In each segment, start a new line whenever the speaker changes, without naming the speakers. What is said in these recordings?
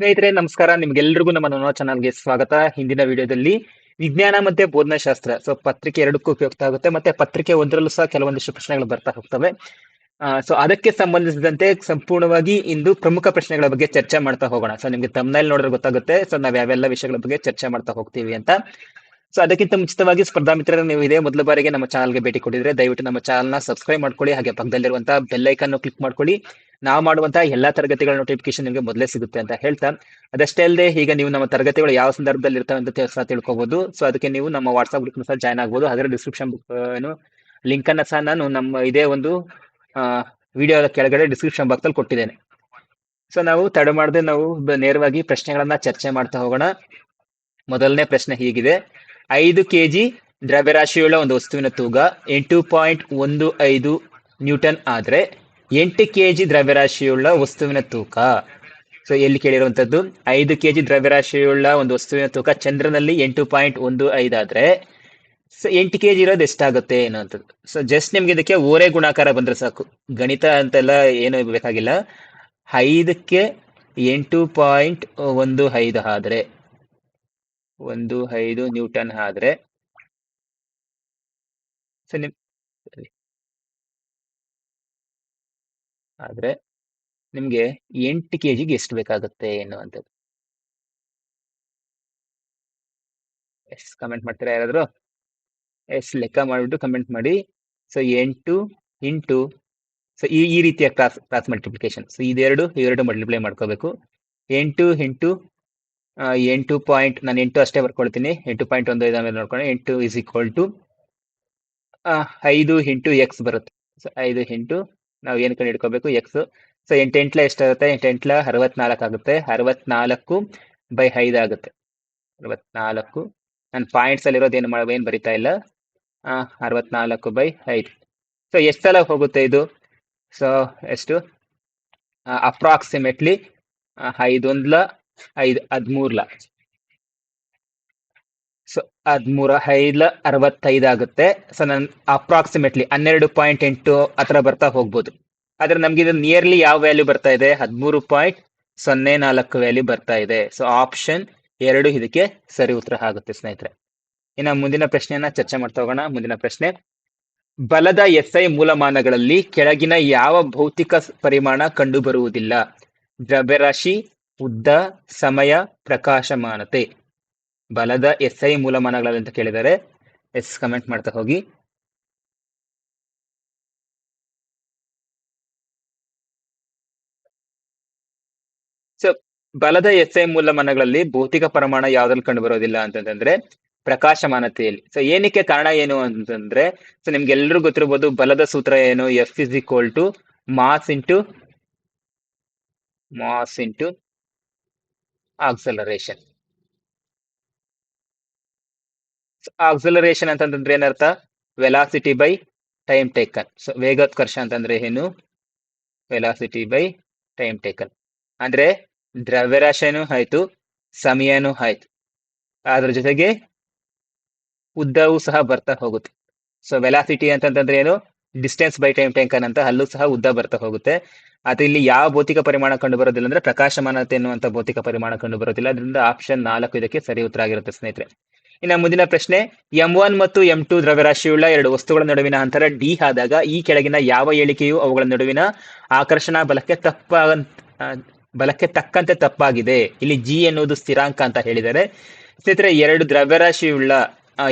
ಸ್ನೇಹಿತರೆ, ನಮಸ್ಕಾರ. ನಿಮ್ಗೆಲ್ರಿಗೂ ನಮ್ಮ ನೋನೋ ಚಾನಲ್ಗೆ ಸ್ವಾಗತ. ಹಿಂದಿನ ವಿಡಿಯೋದಲ್ಲಿ ವಿಜ್ಞಾನ ಮತ್ತೆ ಬೋಧನಾಶಾಸ್ತ್ರ ಸೊ ಪತ್ರಿಕೆ ಎರಡಕ್ಕೂ ಉಪಯುಕ್ತ ಆಗುತ್ತೆ, ಮತ್ತೆ ಪತ್ರಿಕೆ ಒಂದರಲ್ಲೂ ಸಹ ಕೆಲವೊಂದಿಷ್ಟು ಪ್ರಶ್ನೆಗಳು ಬರ್ತಾ ಹೋಗ್ತವೆ. ಸೊ ಅದಕ್ಕೆ ಸಂಬಂಧಿಸಿದಂತೆ ಸಂಪೂರ್ಣವಾಗಿ ಇಂದು ಪ್ರಮುಖ ಪ್ರಶ್ನೆಗಳ ಬಗ್ಗೆ ಚರ್ಚೆ ಮಾಡ್ತಾ ಹೋಗೋಣ. ಸೊ ನಿಮ್ಗೆ ತಮ್ಮನಲ್ಲಿ ನೋಡಿದ್ರೆ ಗೊತ್ತಾಗುತ್ತೆ. ಸೊ ನಾವ್ ಯಾವೆಲ್ಲ ವಿಷಯಗಳ ಬಗ್ಗೆ ಚರ್ಚೆ ಮಾಡ್ತಾ ಹೋಗ್ತೀವಿ ಅಂತ. ಸೊ ಅದಕ್ಕಿಂತ ಮುಂಚಿತವಾಗಿ ಸ್ಪರ್ಧಾ ಮಿತ್ರರು ನೀವು ಇದೇ ಮೊದಲ ಬಾರಿಗೆ ನಮ್ಮ ಚಾನಲ್ಗೆ ಭೇಟಿ ಕೊಟ್ಟಿದ್ರೆ ದಯವಿಟ್ಟು ನಮ್ಮ ಚಾನಲ್ನ ಸಬ್ಸ್ಕ್ರೈಬ್ ಮಾಡ್ಕೊಳ್ಳಿ, ಹಾಗೆ ಪಕ್ಕದಲ್ಲಿರುವಂತಹ ಬೆಲ್ ಐಕನ್ ಕ್ಲಿಕ್ ಮಾಡ್ಕೊಳ್ಳಿ. ನಾವು ಮಾಡುವಂತಹ ಎಲ್ಲಾ ತರಗತಿಗಳ ನೋಟಿಫಿಕೇಶನ್ ನಿಮಗೆ ಮೊದಲೇ ಸಿಗುತ್ತೆ ಅಂತ ಹೇಳ್ತಾ. ಅದಷ್ಟೇ ಅಲ್ಲದೆ, ಈಗ ನೀವು ನಮ್ಮ ತರಗತಿಗಳು ಯಾವ ಸಂದರ್ಭದಲ್ಲಿ ಇರ್ತವೆ ಅಂತ ಸಹ ತಿಳ್ಕೊಬಹುದು ಸೊ ಅದಕ್ಕೆ ನೀವು ನಮ್ಮ ವಾಟ್ಸ್ಆಪ್ ಗ್ರೂಪ್ ಸಹ ಜಾಯ್ನ್ ಆಗ್ಬೋದು. ಅದರ ಡಿಸ್ಕ್ರಿಪ್ಷನ್ ಏನು ಲಿಂಕ್ ಅನ್ನ ಸಹ ನಾನು ನಮ್ಮ ಇದೇ ಒಂದು ವಿಡಿಯೋದ ಕೆಳಗಡೆ ಡಿಸ್ಕ್ರಿಪ್ಷನ್ ಬಾಕ್ಸ್ ಅಲ್ಲಿ ಕೊಟ್ಟಿದ್ದೇನೆ. ಸೊ ನಾವು ತಡೆ ಮಾಡದೆ ನಾವು ನೇರವಾಗಿ ಪ್ರಶ್ನೆಗಳನ್ನ ಚರ್ಚೆ ಮಾಡ್ತಾ ಹೋಗೋಣ. ಮೊದಲನೇ ಪ್ರಶ್ನೆ ಹೀಗಿದೆ. ಐದು ಕೆಜಿ ದ್ರವ್ಯರಾಶಿಯುಳ್ಳ ಒಂದು ವಸ್ತುವಿನ ತೂಗ ಎಂಟು ಪಾಯಿಂಟ್ ಒಂದು ಐದು ನ್ಯೂಟನ್ ಆದರೆ ಎಂಟು ಕೆಜಿ ದ್ರವ್ಯರಾಶಿಯುಳ್ಳ ವಸ್ತುವಿನ ತೂಕ. ಸೊ ಎಲ್ಲಿ ಕೇಳಿರುವಂಥದ್ದು ಐದು ಕೆಜಿ ದ್ರವ್ಯರಾಶಿಯುಳ್ಳ ಒಂದು ವಸ್ತುವಿನ ತೂಕ ಚಂದ್ರನಲ್ಲಿ ಎಂಟು ಪಾಯಿಂಟ್ ಒಂದು ಐದಾದ್ರೆ ಸೊ ಎಂಟು ಕೆ ಜಿ ಇರೋದು ಎಷ್ಟಾಗುತ್ತೆ ಅನ್ನೋಂಥದ್ದು ಸೊ ಜಸ್ಟ್ ನಿಮ್ಗೆ ಇದಕ್ಕೆ ಓರೆ ಗುಣಾಕಾರ ಬಂದ್ರೆ ಸಾಕು. ಗಣಿತ ಅಂತೆಲ್ಲ ಏನು ಬೇಕಾಗಿಲ್ಲ. ಐದಕ್ಕೆ ಎಂಟು ಪಾಯಿಂಟ್ ಒಂದು ಐದು ಆದ್ರೆ ಒಂದು ಐದು ನ್ಯೂಟನ್ ಆದ್ರೆ. ಸೊ ನಿಮ್. ಆದ್ರೆ ನಿಮ್ಗೆ ಎಂಟು ಕೆ ಜಿಗೆ ಎಷ್ಟು ಬೇಕಾಗುತ್ತೆ ಎನ್ನುವಂಥದ್ದು. ಎಸ್ ಕಮೆಂಟ್ ಮಾಡ್ತೀರಾ ಯಾರಾದರೂ? ಎಸ್ ಲೆಕ್ಕ ಮಾಡಿಬಿಟ್ಟು ಕಮೆಂಟ್ ಮಾಡಿ. ಸೊ ಎಂಟು ಇಂಟು ಸೊ ಈ ಈ ರೀತಿಯ ಕ್ರಾಸ್ ಕ್ರಾಸ್ ಮಲ್ಟಿಪ್ಲಿಕೇಶನ್ ಸೊ ಇದೆರಡು ಇವೆರಡು ಮಲ್ಟಿಪ್ಲೈ ಮಾಡ್ಕೋಬೇಕು. ಎಂಟು ಆ, ಎಂಟು ಪಾಯಿಂಟ್, ನಾನು ಎಂಟು ಅಷ್ಟೇ ಬರ್ಕೊಳ್ತೀನಿ. ಎಂಟು ಪಾಯಿಂಟ್ ಒಂದು ಐದು ಮೇಲೆ ನೋಡ್ಕೊಂಡು ಎಂಟು ಇಸ್ ಈಕ್ವಲ್ ಟು ಐದು ಇಂಟು ಎಕ್ಸ್ ಬರುತ್ತೆ. ಸೊ ಐದು ಇಂಟು, ನಾವು ಏನು ಕಂಡು ಹಿಡ್ಕೋಬೇಕು? ಎಕ್ಸ್ ಸೊ ಎಂಟು ಎಂಟ್ಲ ಎಷ್ಟಾಗುತ್ತೆ? ಎಂಟು ಎಂಟ್ಲ ಅರವತ್ನಾಲ್ಕು ಆಗುತ್ತೆ. ಅರವತ್ನಾಲ್ಕು ಬೈ ಐದು ಆಗುತ್ತೆ. ಅರವತ್ನಾಲ್ಕು. ನಾನು ಪಾಯಿಂಟ್ಸ್ ಅಲ್ಲಿರೋದು ಏನು ಮಾಡ, ಏನು ಬರಿತಾ ಇಲ್ಲ. ಅರವತ್ನಾಲ್ಕು ಬೈ ಐದು. ಸೊ ಎಷ್ಟು ಸಲ ಹೋಗುತ್ತೆ ಇದು? ಸೊ ಎಷ್ಟು? ಅಪ್ರಾಕ್ಸಿಮೇಟ್ಲಿ ಐದೊಂದ್ಲ ಐದು, ಹದ್ಮೂರ್ಲ. ಸೊ ಹದ್ಮೂರ ಐದ್ಲ ಅರವತ್ತೈದು ಆಗುತ್ತೆ. ಸೊ, ನನ್ ಅಪ್ರಾಕ್ಸಿಮೇಟ್ಲಿ ಹನ್ನೆರಡು ಪಾಯಿಂಟ್ ಎಂಟು ಹತ್ರ ಬರ್ತಾ ಹೋಗ್ಬೋದು. ಆದ್ರೆ ನಮ್ಗೆ ಇದು ನಿಯರ್ಲಿ ಯಾವ ವ್ಯಾಲ್ಯೂ ಬರ್ತಾ ಇದೆ? ಹದಿಮೂರು ಪಾಯಿಂಟ್ ಸೊನ್ನೆ ನಾಲ್ಕು ವ್ಯಾಲ್ಯೂ ಬರ್ತಾ ಇದೆ. ಸೊ ಆಪ್ಷನ್ ಎರಡು ಇದಕ್ಕೆ ಸರಿ ಉತ್ತರ ಆಗುತ್ತೆ ಸ್ನೇಹಿತರೆ. ಇನ್ನು ಮುಂದಿನ ಪ್ರಶ್ನೆಯನ್ನ ಚರ್ಚೆ ಮಾಡ್ತಾ ಹೋಗೋಣ. ಮುಂದಿನ ಪ್ರಶ್ನೆ. ಬಲದ ಎಸ್ಐ ಮೂಲಮಾನಗಳಲ್ಲಿ ಕೆಳಗಿನ ಯಾವ ಭೌತಿಕ ಪರಿಮಾಣ ಕಂಡುಬರುವುದಿಲ್ಲ? ದ್ರವ್ಯರಾಶಿ ಉದ್ದ ಸಮಯ ಪ್ರಕಾಶಮಾನತೆ. ಬಲದ ಎಸ್ಐ ಮೂಲಮಾನಗಳಲ್ಲಿ ಅಂತ ಕೇಳಿದರೆ. ಎಸ್ ಕಮೆಂಟ್ ಮಾಡ್ತಾ ಹೋಗಿ. ಸೊ ಬಲದ ಎಸ್ ಐ ಮೂಲಮಾನಗಳಲ್ಲಿ ಭೌತಿಕ ಪ್ರಮಾಣ ಯಾವ್ದ್ರಲ್ಲಿ ಕಂಡು ಬರೋದಿಲ್ಲ ಅಂತಂದ್ರೆ ಪ್ರಕಾಶಮಾನತೆಯಲ್ಲಿ. ಸೊ ಏನಕ್ಕೆ ಕಾರಣ ಏನು ಅಂತಂದ್ರೆ ಸೊ ನಿಮ್ಗೆಲ್ಲರೂ ಗೊತ್ತಿರ್ಬೋದು ಬಲದ ಸೂತ್ರ ಏನು? F is equal to mass into mass into acceleration acceleration ಅಂತಂದ್ರೆ ಏನರ್ಥ? Velocity by time taken so ವೇಗೋತ್ಕರ್ಷ ಅಂತಂದ್ರೆ ಏನು? ವೆಲಾಸಿಟಿ ಬೈ ಟೈಮ್ ಟೇಕನ್ ಅಂದ್ರೆ ದ್ರವ್ಯರಾಶಿನೂ ಆಯ್ತು, ಸಮಯನೂ ಆಯ್ತು. ಅದ್ರ ಜೊತೆಗೆ ಉದ್ದವೂ ಸಹ ಬರ್ತಾ ಹೋಗುತ್ತೆ. ಸೊ ವೆಲಾಸಿಟಿ ಅಂತಂತಂದ್ರೆ ಏನು? ಡಿಸ್ಟೆನ್ಸ್ ಬೈ ಟೈಮ್ ಟೇಕನ್ ಅಂತ ಅಲ್ಲೂ ಸಹ ಉದ್ದ ಬರ್ತಾ ಹೋಗುತ್ತೆ. ಅದು ಇಲ್ಲಿ ಯಾವ ಭೌತಿಕ ಪರಿಮಾಣ ಕಂಡು ಬರೋದಿಲ್ಲ ಅಂದ್ರೆ ಪ್ರಕಾಶಮಾನತೆ ಎನ್ನುವಂತ ಭೌತಿಕ ಪರಿಮಾಣ ಕಂಡು ಬರೋದಿಲ್ಲ. ಅದರಿಂದ ಆಪ್ಷನ್ ನಾಲ್ಕು ಇದಕ್ಕೆ ಸರಿ ಉತ್ತರ ಆಗಿರುತ್ತೆ ಸ್ನೇಹಿತರೆ. ಇನ್ನು ಮುಂದಿನ ಪ್ರಶ್ನೆ ಎಂ ಒನ್ ಮತ್ತು ಎಂ ಟು ದ್ರವ್ಯರಾಶಿಯುಳ್ಳ ಎರಡು ವಸ್ತುಗಳ ನಡುವಿನ ಅಂತರ ಡಿ ಆದಾಗ ಈ ಕೆಳಗಿನ ಯಾವ ಹೇಳಿಕೆಯು ಅವುಗಳ ನಡುವಿನ ಆಕರ್ಷಣಾ ಬಲಕ್ಕೆ ತಪ್ಪ ಬಲಕ್ಕೆ ತಕ್ಕಂತೆ ತಪ್ಪಾಗಿದೆ. ಇಲ್ಲಿ ಜಿ ಎನ್ನುವುದು ಸ್ಥಿರಾಂಕ ಅಂತ ಹೇಳಿದರೆ ಸ್ನೇಹಿತರೆ, ಎರಡು ದ್ರವ್ಯರಾಶಿಯುಳ್ಳ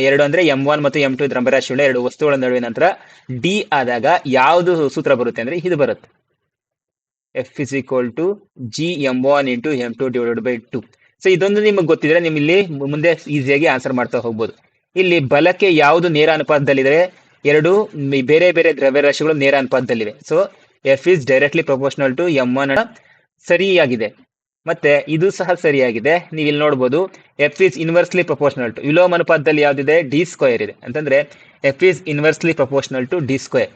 ಎರಡು ಅಂದ್ರೆ ಎಂ ಒನ್ ಮತ್ತು ಎಂ ಟು ದ್ರವ್ಯರಾಶಿಯುಳ್ಳ ಎರಡು ವಸ್ತುಗಳ ನಡುವಿನ ನಂತರ ಡಿ ಆದಾಗ ಯಾವುದು ಸೂತ್ರ ಬರುತ್ತೆ ಅಂದ್ರೆ ಇದು ಬರುತ್ತೆ. F is equal to G M one into M two divided by two so ಇದೊಂದು ನಿಮಗೆ ಗೊತ್ತಿದ್ರೆ ನಿಮ್ ಇಲ್ಲಿ ಮುಂದೆ ಈಸಿಯಾಗಿ ಆನ್ಸರ್ ಮಾಡ್ತಾ ಹೋಗ್ಬೋದು. ಇಲ್ಲಿ ಬಲಕ್ಕೆ ಯಾವುದು ನೇರ ಅನುಪಾತದಲ್ಲಿದೆ? ಎರಡು ಬೇರೆ ಬೇರೆ ದ್ರವ್ಯರಾಶಿಗಳು ನೇರ ಅನುಪಾತದಲ್ಲಿವೆ. So F is directly proportional to M one ಸರಿಯಾಗಿದೆ. ಮತ್ತೆ ಇದು ಸಹ ಸರಿಯಾಗಿದೆ. ನೀವು ಇಲ್ಲಿ ನೋಡ್ಬೋದು F is inversely proportional to ವಿಲೋಮ ಅನುಪಾತದಲ್ಲಿ ಯಾವುದಿದೆ? ಡಿ ಸ್ಕ್ವೇರ್ ಇದೆ. ಅಂತಂದ್ರೆ F is inversely proportional to D square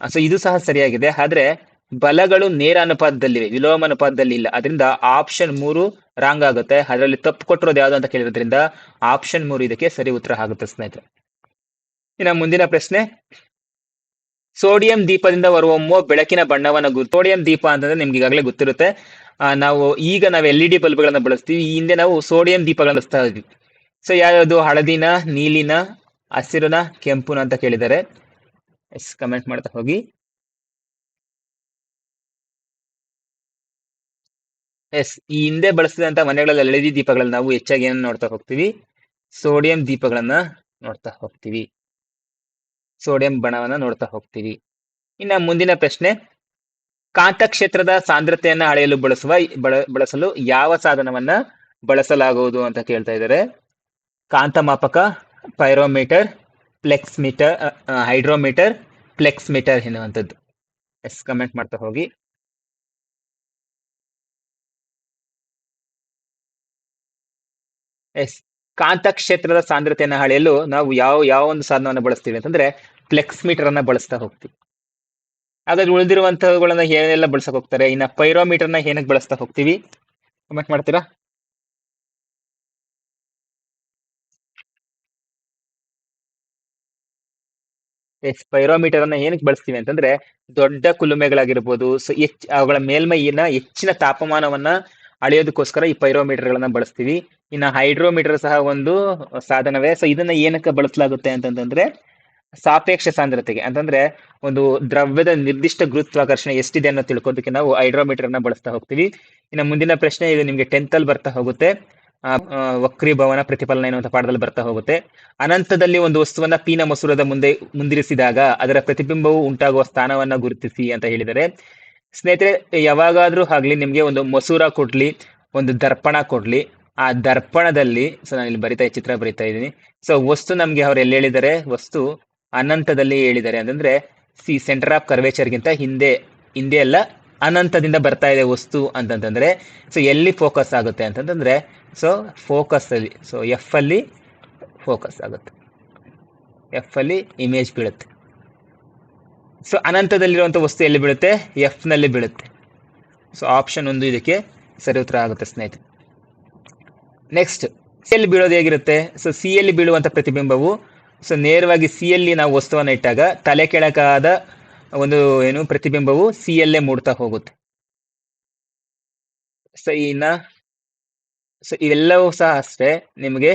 so ಇದು ಸಹ ಸರಿಯಾಗಿದೆ. ಆದ್ರೆ ಬಲಗಳು ನೇರ ಅನುಪಾತದಲ್ಲಿವೆ, ವಿಲೋಮ ಅನುಪಾತದಲ್ಲಿ ಇಲ್ಲ. ಅದರಿಂದ ಆಪ್ಷನ್ ಮೂರು ರಾಂಗ್ ಆಗುತ್ತೆ. ಅದರಲ್ಲಿ ತಪ್ಪು ಕೊಟ್ಟಿರೋದು ಯಾವ್ದು ಅಂತ ಕೇಳಿರೋದ್ರಿಂದ ಆಪ್ಷನ್ ಮೂರು ಇದಕ್ಕೆ ಸರಿ ಉತ್ತರ ಆಗುತ್ತೆ ಸ್ನೇಹಿತರೆ. ಇನ್ನು ಮುಂದಿನ ಪ್ರಶ್ನೆ. ಸೋಡಿಯಂ ದೀಪದಿಂದ ಹೊರಹೊಮ್ಮುವ ಬೆಳಕಿನ ಬಣ್ಣವನ್ನು ಗುರು ಸೋಡಿಯಂ ದೀಪ ಅಂತಂದ್ರೆ ನಿಮ್ಗೆ ಈಗಾಗಲೇ ಗೊತ್ತಿರುತ್ತೆ. ನಾವು ಈಗ ನಾವು ಎಲ್ ಇ ಡಿ ಬಲ್ಬ್ಗಳನ್ನ ಬಳಸ್ತೀವಿ. ಈ ಹಿಂದೆ ನಾವು ಸೋಡಿಯಂ ದೀಪಗಳನ್ನ ಬಳಸ್ತಾ ಇದ್ವಿ. ಸೊ ಯಾವ್ಯಾವುದು? ಹಳದಿನ, ನೀಲಿನ, ಹಸಿರುನ, ಕೆಂಪುನ ಅಂತ ಕೇಳಿದ್ದಾರೆ. ಎಸ್ ಕಮೆಂಟ್ ಮಾಡ್ತಾ ಹೋಗಿ. ಎಸ್, ಈ ಹಿಂದೆ ಬಳಸಿದಂತ ಮನೆಗಳಲ್ಲಿ ಎಲ್ ಇ ಡಿ ದೀಪಗಳನ್ನ ನಾವು ಹೆಚ್ಚಾಗಿ ಏನ್ ನೋಡ್ತಾ ಹೋಗ್ತೀವಿ? ಸೋಡಿಯಂ ದೀಪಗಳನ್ನ ನೋಡ್ತಾ ಹೋಗ್ತೀವಿ. ಸೋಡಿಯಂ ಬಣವನ್ನ ನೋಡ್ತಾ ಹೋಗ್ತೀವಿ. ಇನ್ನ ಮುಂದಿನ ಪ್ರಶ್ನೆ, ಕಾಂತಕ್ಷೇತ್ರದ ಸಾಂದ್ರತೆಯನ್ನ ಅಳೆಯಲು ಬಳಸುವ, ಬಳ- ಬಳಸಲು ಯಾವ ಸಾಧನವನ್ನ ಬಳಸಲಾಗುವುದು ಅಂತ ಕೇಳ್ತಾ ಇದ್ದಾರೆ. ಕಾಂತಮಾಪಕ, pyrometer, flux meter hydrometer, flux meter ಎನ್ನುವಂಥದ್ದು. ಎಸ್ ಕಮೆಂಟ್ ಮಾಡ್ತಾ ಹೋಗಿ. ಎಸ್, ಕಾಂತಕ್ಷೇತ್ರದ ಸಾಂದ್ರತೆಯನ್ನು ಅಳೆಯಲು ನಾವು ಯಾವ ಯಾವ ಒಂದು ಸಾಧನವನ್ನು ಬಳಸ್ತೀವಿ ಅಂತಂದ್ರೆ ಫ್ಲೆಕ್ಸ್ ಮೀಟರ್ ಅನ್ನ ಬಳಸ್ತಾ ಹೋಗ್ತೀವಿ. ಹಾಗಾದ್ರೆ ಉಳಿದಿರುವಂತಹಗಳನ್ನ ಏನೆಲ್ಲ ಬಳಸಕ್ ಹೋಗ್ತಾರೆ? ಇನ್ನ ಪೈರೋಮೀಟರ್ನ ಏನಕ್ಕೆ ಬಳಸ್ತಾ ಹೋಗ್ತೀವಿ? ಕಮೆಂಟ್ ಮಾಡ್ತೀರಾ? ಎಸ್ ಪೈರೋಮೀಟರ್ ಅನ್ನ ಏನಕ್ಕೆ ಬಳಸ್ತೀವಿ ಅಂತಂದ್ರೆ ದೊಡ್ಡ ಕುಲುಮೆಗಳಾಗಿರ್ಬೋದು ಹೆಚ್ಚ್ ಅವುಗಳ ಮೇಲ್ಮೈಯನ್ನ ಹೆಚ್ಚಿನ ತಾಪಮಾನವನ್ನ ಅಳೆಯೋದಕ್ಕೋಸ್ಕರ ಈ ಪೈರೋಮೀಟರ್ ಗಳನ್ನ ಬಳಸ್ತೀವಿ. ಇನ್ನ ಹೈಡ್ರೋಮೀಟರ್ ಸಹ ಒಂದು ಸಾಧನವೇ. ಸೊ ಇದನ್ನ ಏನಕ್ಕೆ ಬಳಸಲಾಗುತ್ತೆ ಅಂತಂದ್ರೆ ಸಾಪೇಕ್ಷ ಸಾಂದ್ರತೆಗೆ. ಅಂತಂದ್ರೆ ಒಂದು ದ್ರವ್ಯದ ನಿರ್ದಿಷ್ಟ ಗುರುತ್ವಾಕರ್ಷಣೆ ಎಷ್ಟಿದೆ ಅನ್ನೋ ತಿಳ್ಕೋದಕ್ಕೆ ನಾವು ಹೈಡ್ರೋಮೀಟರ್ನ ಬಳಸ್ತಾ ಹೋಗ್ತೀವಿ. ಇನ್ನು ಮುಂದಿನ ಪ್ರಶ್ನೆ ಇದು ನಿಮ್ಗೆ ಟೆಂತ್ ಅಲ್ಲಿ ಬರ್ತಾ ಹೋಗುತ್ತೆ. ವಕ್ರೀಭವನ ಪ್ರತಿಫಲನ ಎನ್ನುವಂತ ಪಾಠದಲ್ಲಿ ಬರ್ತಾ ಹೋಗುತ್ತೆ. ಅನಂತದಲ್ಲಿ ಒಂದು ವಸ್ತುವನ್ನ ಪೀನ ಮಸೂರದ ಮುಂದೆ ಮುಂದಿರಿಸಿದಾಗ ಅದರ ಪ್ರತಿಬಿಂಬವು ಉಂಟಾಗುವ ಸ್ಥಾನವನ್ನ ಗುರುತಿಸಿ ಅಂತ ಹೇಳಿದರೆ ಸ್ನೇಹಿತರೆ, ಯಾವಾಗಾದರೂ ಆಗಲಿ ನಿಮಗೆ ಒಂದು ಮಸೂರ ಕೊಡ್ಲಿ, ಒಂದು ದರ್ಪಣ ಕೊಡ್ಲಿ. ಆ ದರ್ಪಣದಲ್ಲಿ, ಸೊ ನಾನು ಇಲ್ಲಿ ಬರಿತಾ ಚಿತ್ರ ಬರಿತಾ ಇದ್ದೀನಿ. ಸೊ ವಸ್ತು ನಮಗೆ ಅವ್ರು ಎಲ್ಲಿ ಹೇಳಿದ್ದಾರೆ? ವಸ್ತು ಅನಂತದಲ್ಲಿ ಹೇಳಿದ್ದಾರೆ. ಅಂತಂದ್ರೆ ಸಿ ಸೆಂಟರ್ ಆಫ್ ಕರ್ವೇಚರ್ಗಿಂತ ಹಿಂದೆ ಹಿಂದೆ ಅಲ್ಲ, ಅನಂತದಿಂದ ಬರ್ತಾ ಇದೆ ವಸ್ತು ಅಂತಂತಂದರೆ, ಸೊ ಎಲ್ಲಿ ಫೋಕಸ್ ಆಗುತ್ತೆ ಅಂತಂತಂದರೆ, ಸೊ ಫೋಕಸ್ ಅಲ್ಲಿ, ಸೊ ಎಫ್ ಅಲ್ಲಿ ಫೋಕಸ್ ಆಗುತ್ತೆ. ಎಫ್ ಅಲ್ಲಿ ಇಮೇಜ್ ಬೀಳುತ್ತೆ. ಸೊ ಅನಂತದಲ್ಲಿರುವಂಥ ವಸ್ತು ಎಲ್ಲಿ ಬೀಳುತ್ತೆ? ಎಫ್ನಲ್ಲಿ ಬೀಳುತ್ತೆ. ಸೊ ಆಪ್ಷನ್ ಒಂದು ಇದಕ್ಕೆ ಸರಿ ಉತ್ತರ ಆಗುತ್ತೆ ಸ್ನೇಹಿತರೆ. ನೆಕ್ಸ್ಟ್ ಸಿ ಯಲ್ಲಿ ಬೀಳೋದು ಹೇಗಿರುತ್ತೆ? ಸೊ ಸಿ ಬೀಳುವಂಥ ಪ್ರತಿಬಿಂಬವು ಸೊ ನೇರವಾಗಿ ಸಿ ಎಲ್ಲಿ ನಾವು ವಸ್ತುವನ್ನು ಇಟ್ಟಾಗ ತಲೆ ಕೆಳಕಾದ ಒಂದು ಏನು ಪ್ರತಿಬಿಂಬವು ಸಿ ಎಲ್ಲೇ ಮೂಡ್ತಾ ಹೋಗುತ್ತೆ. ಸೊ ಇನ್ನ ಸೊ ಇವೆಲ್ಲವೂ ಸಹ ಅಷ್ಟೇ ನಿಮಗೆ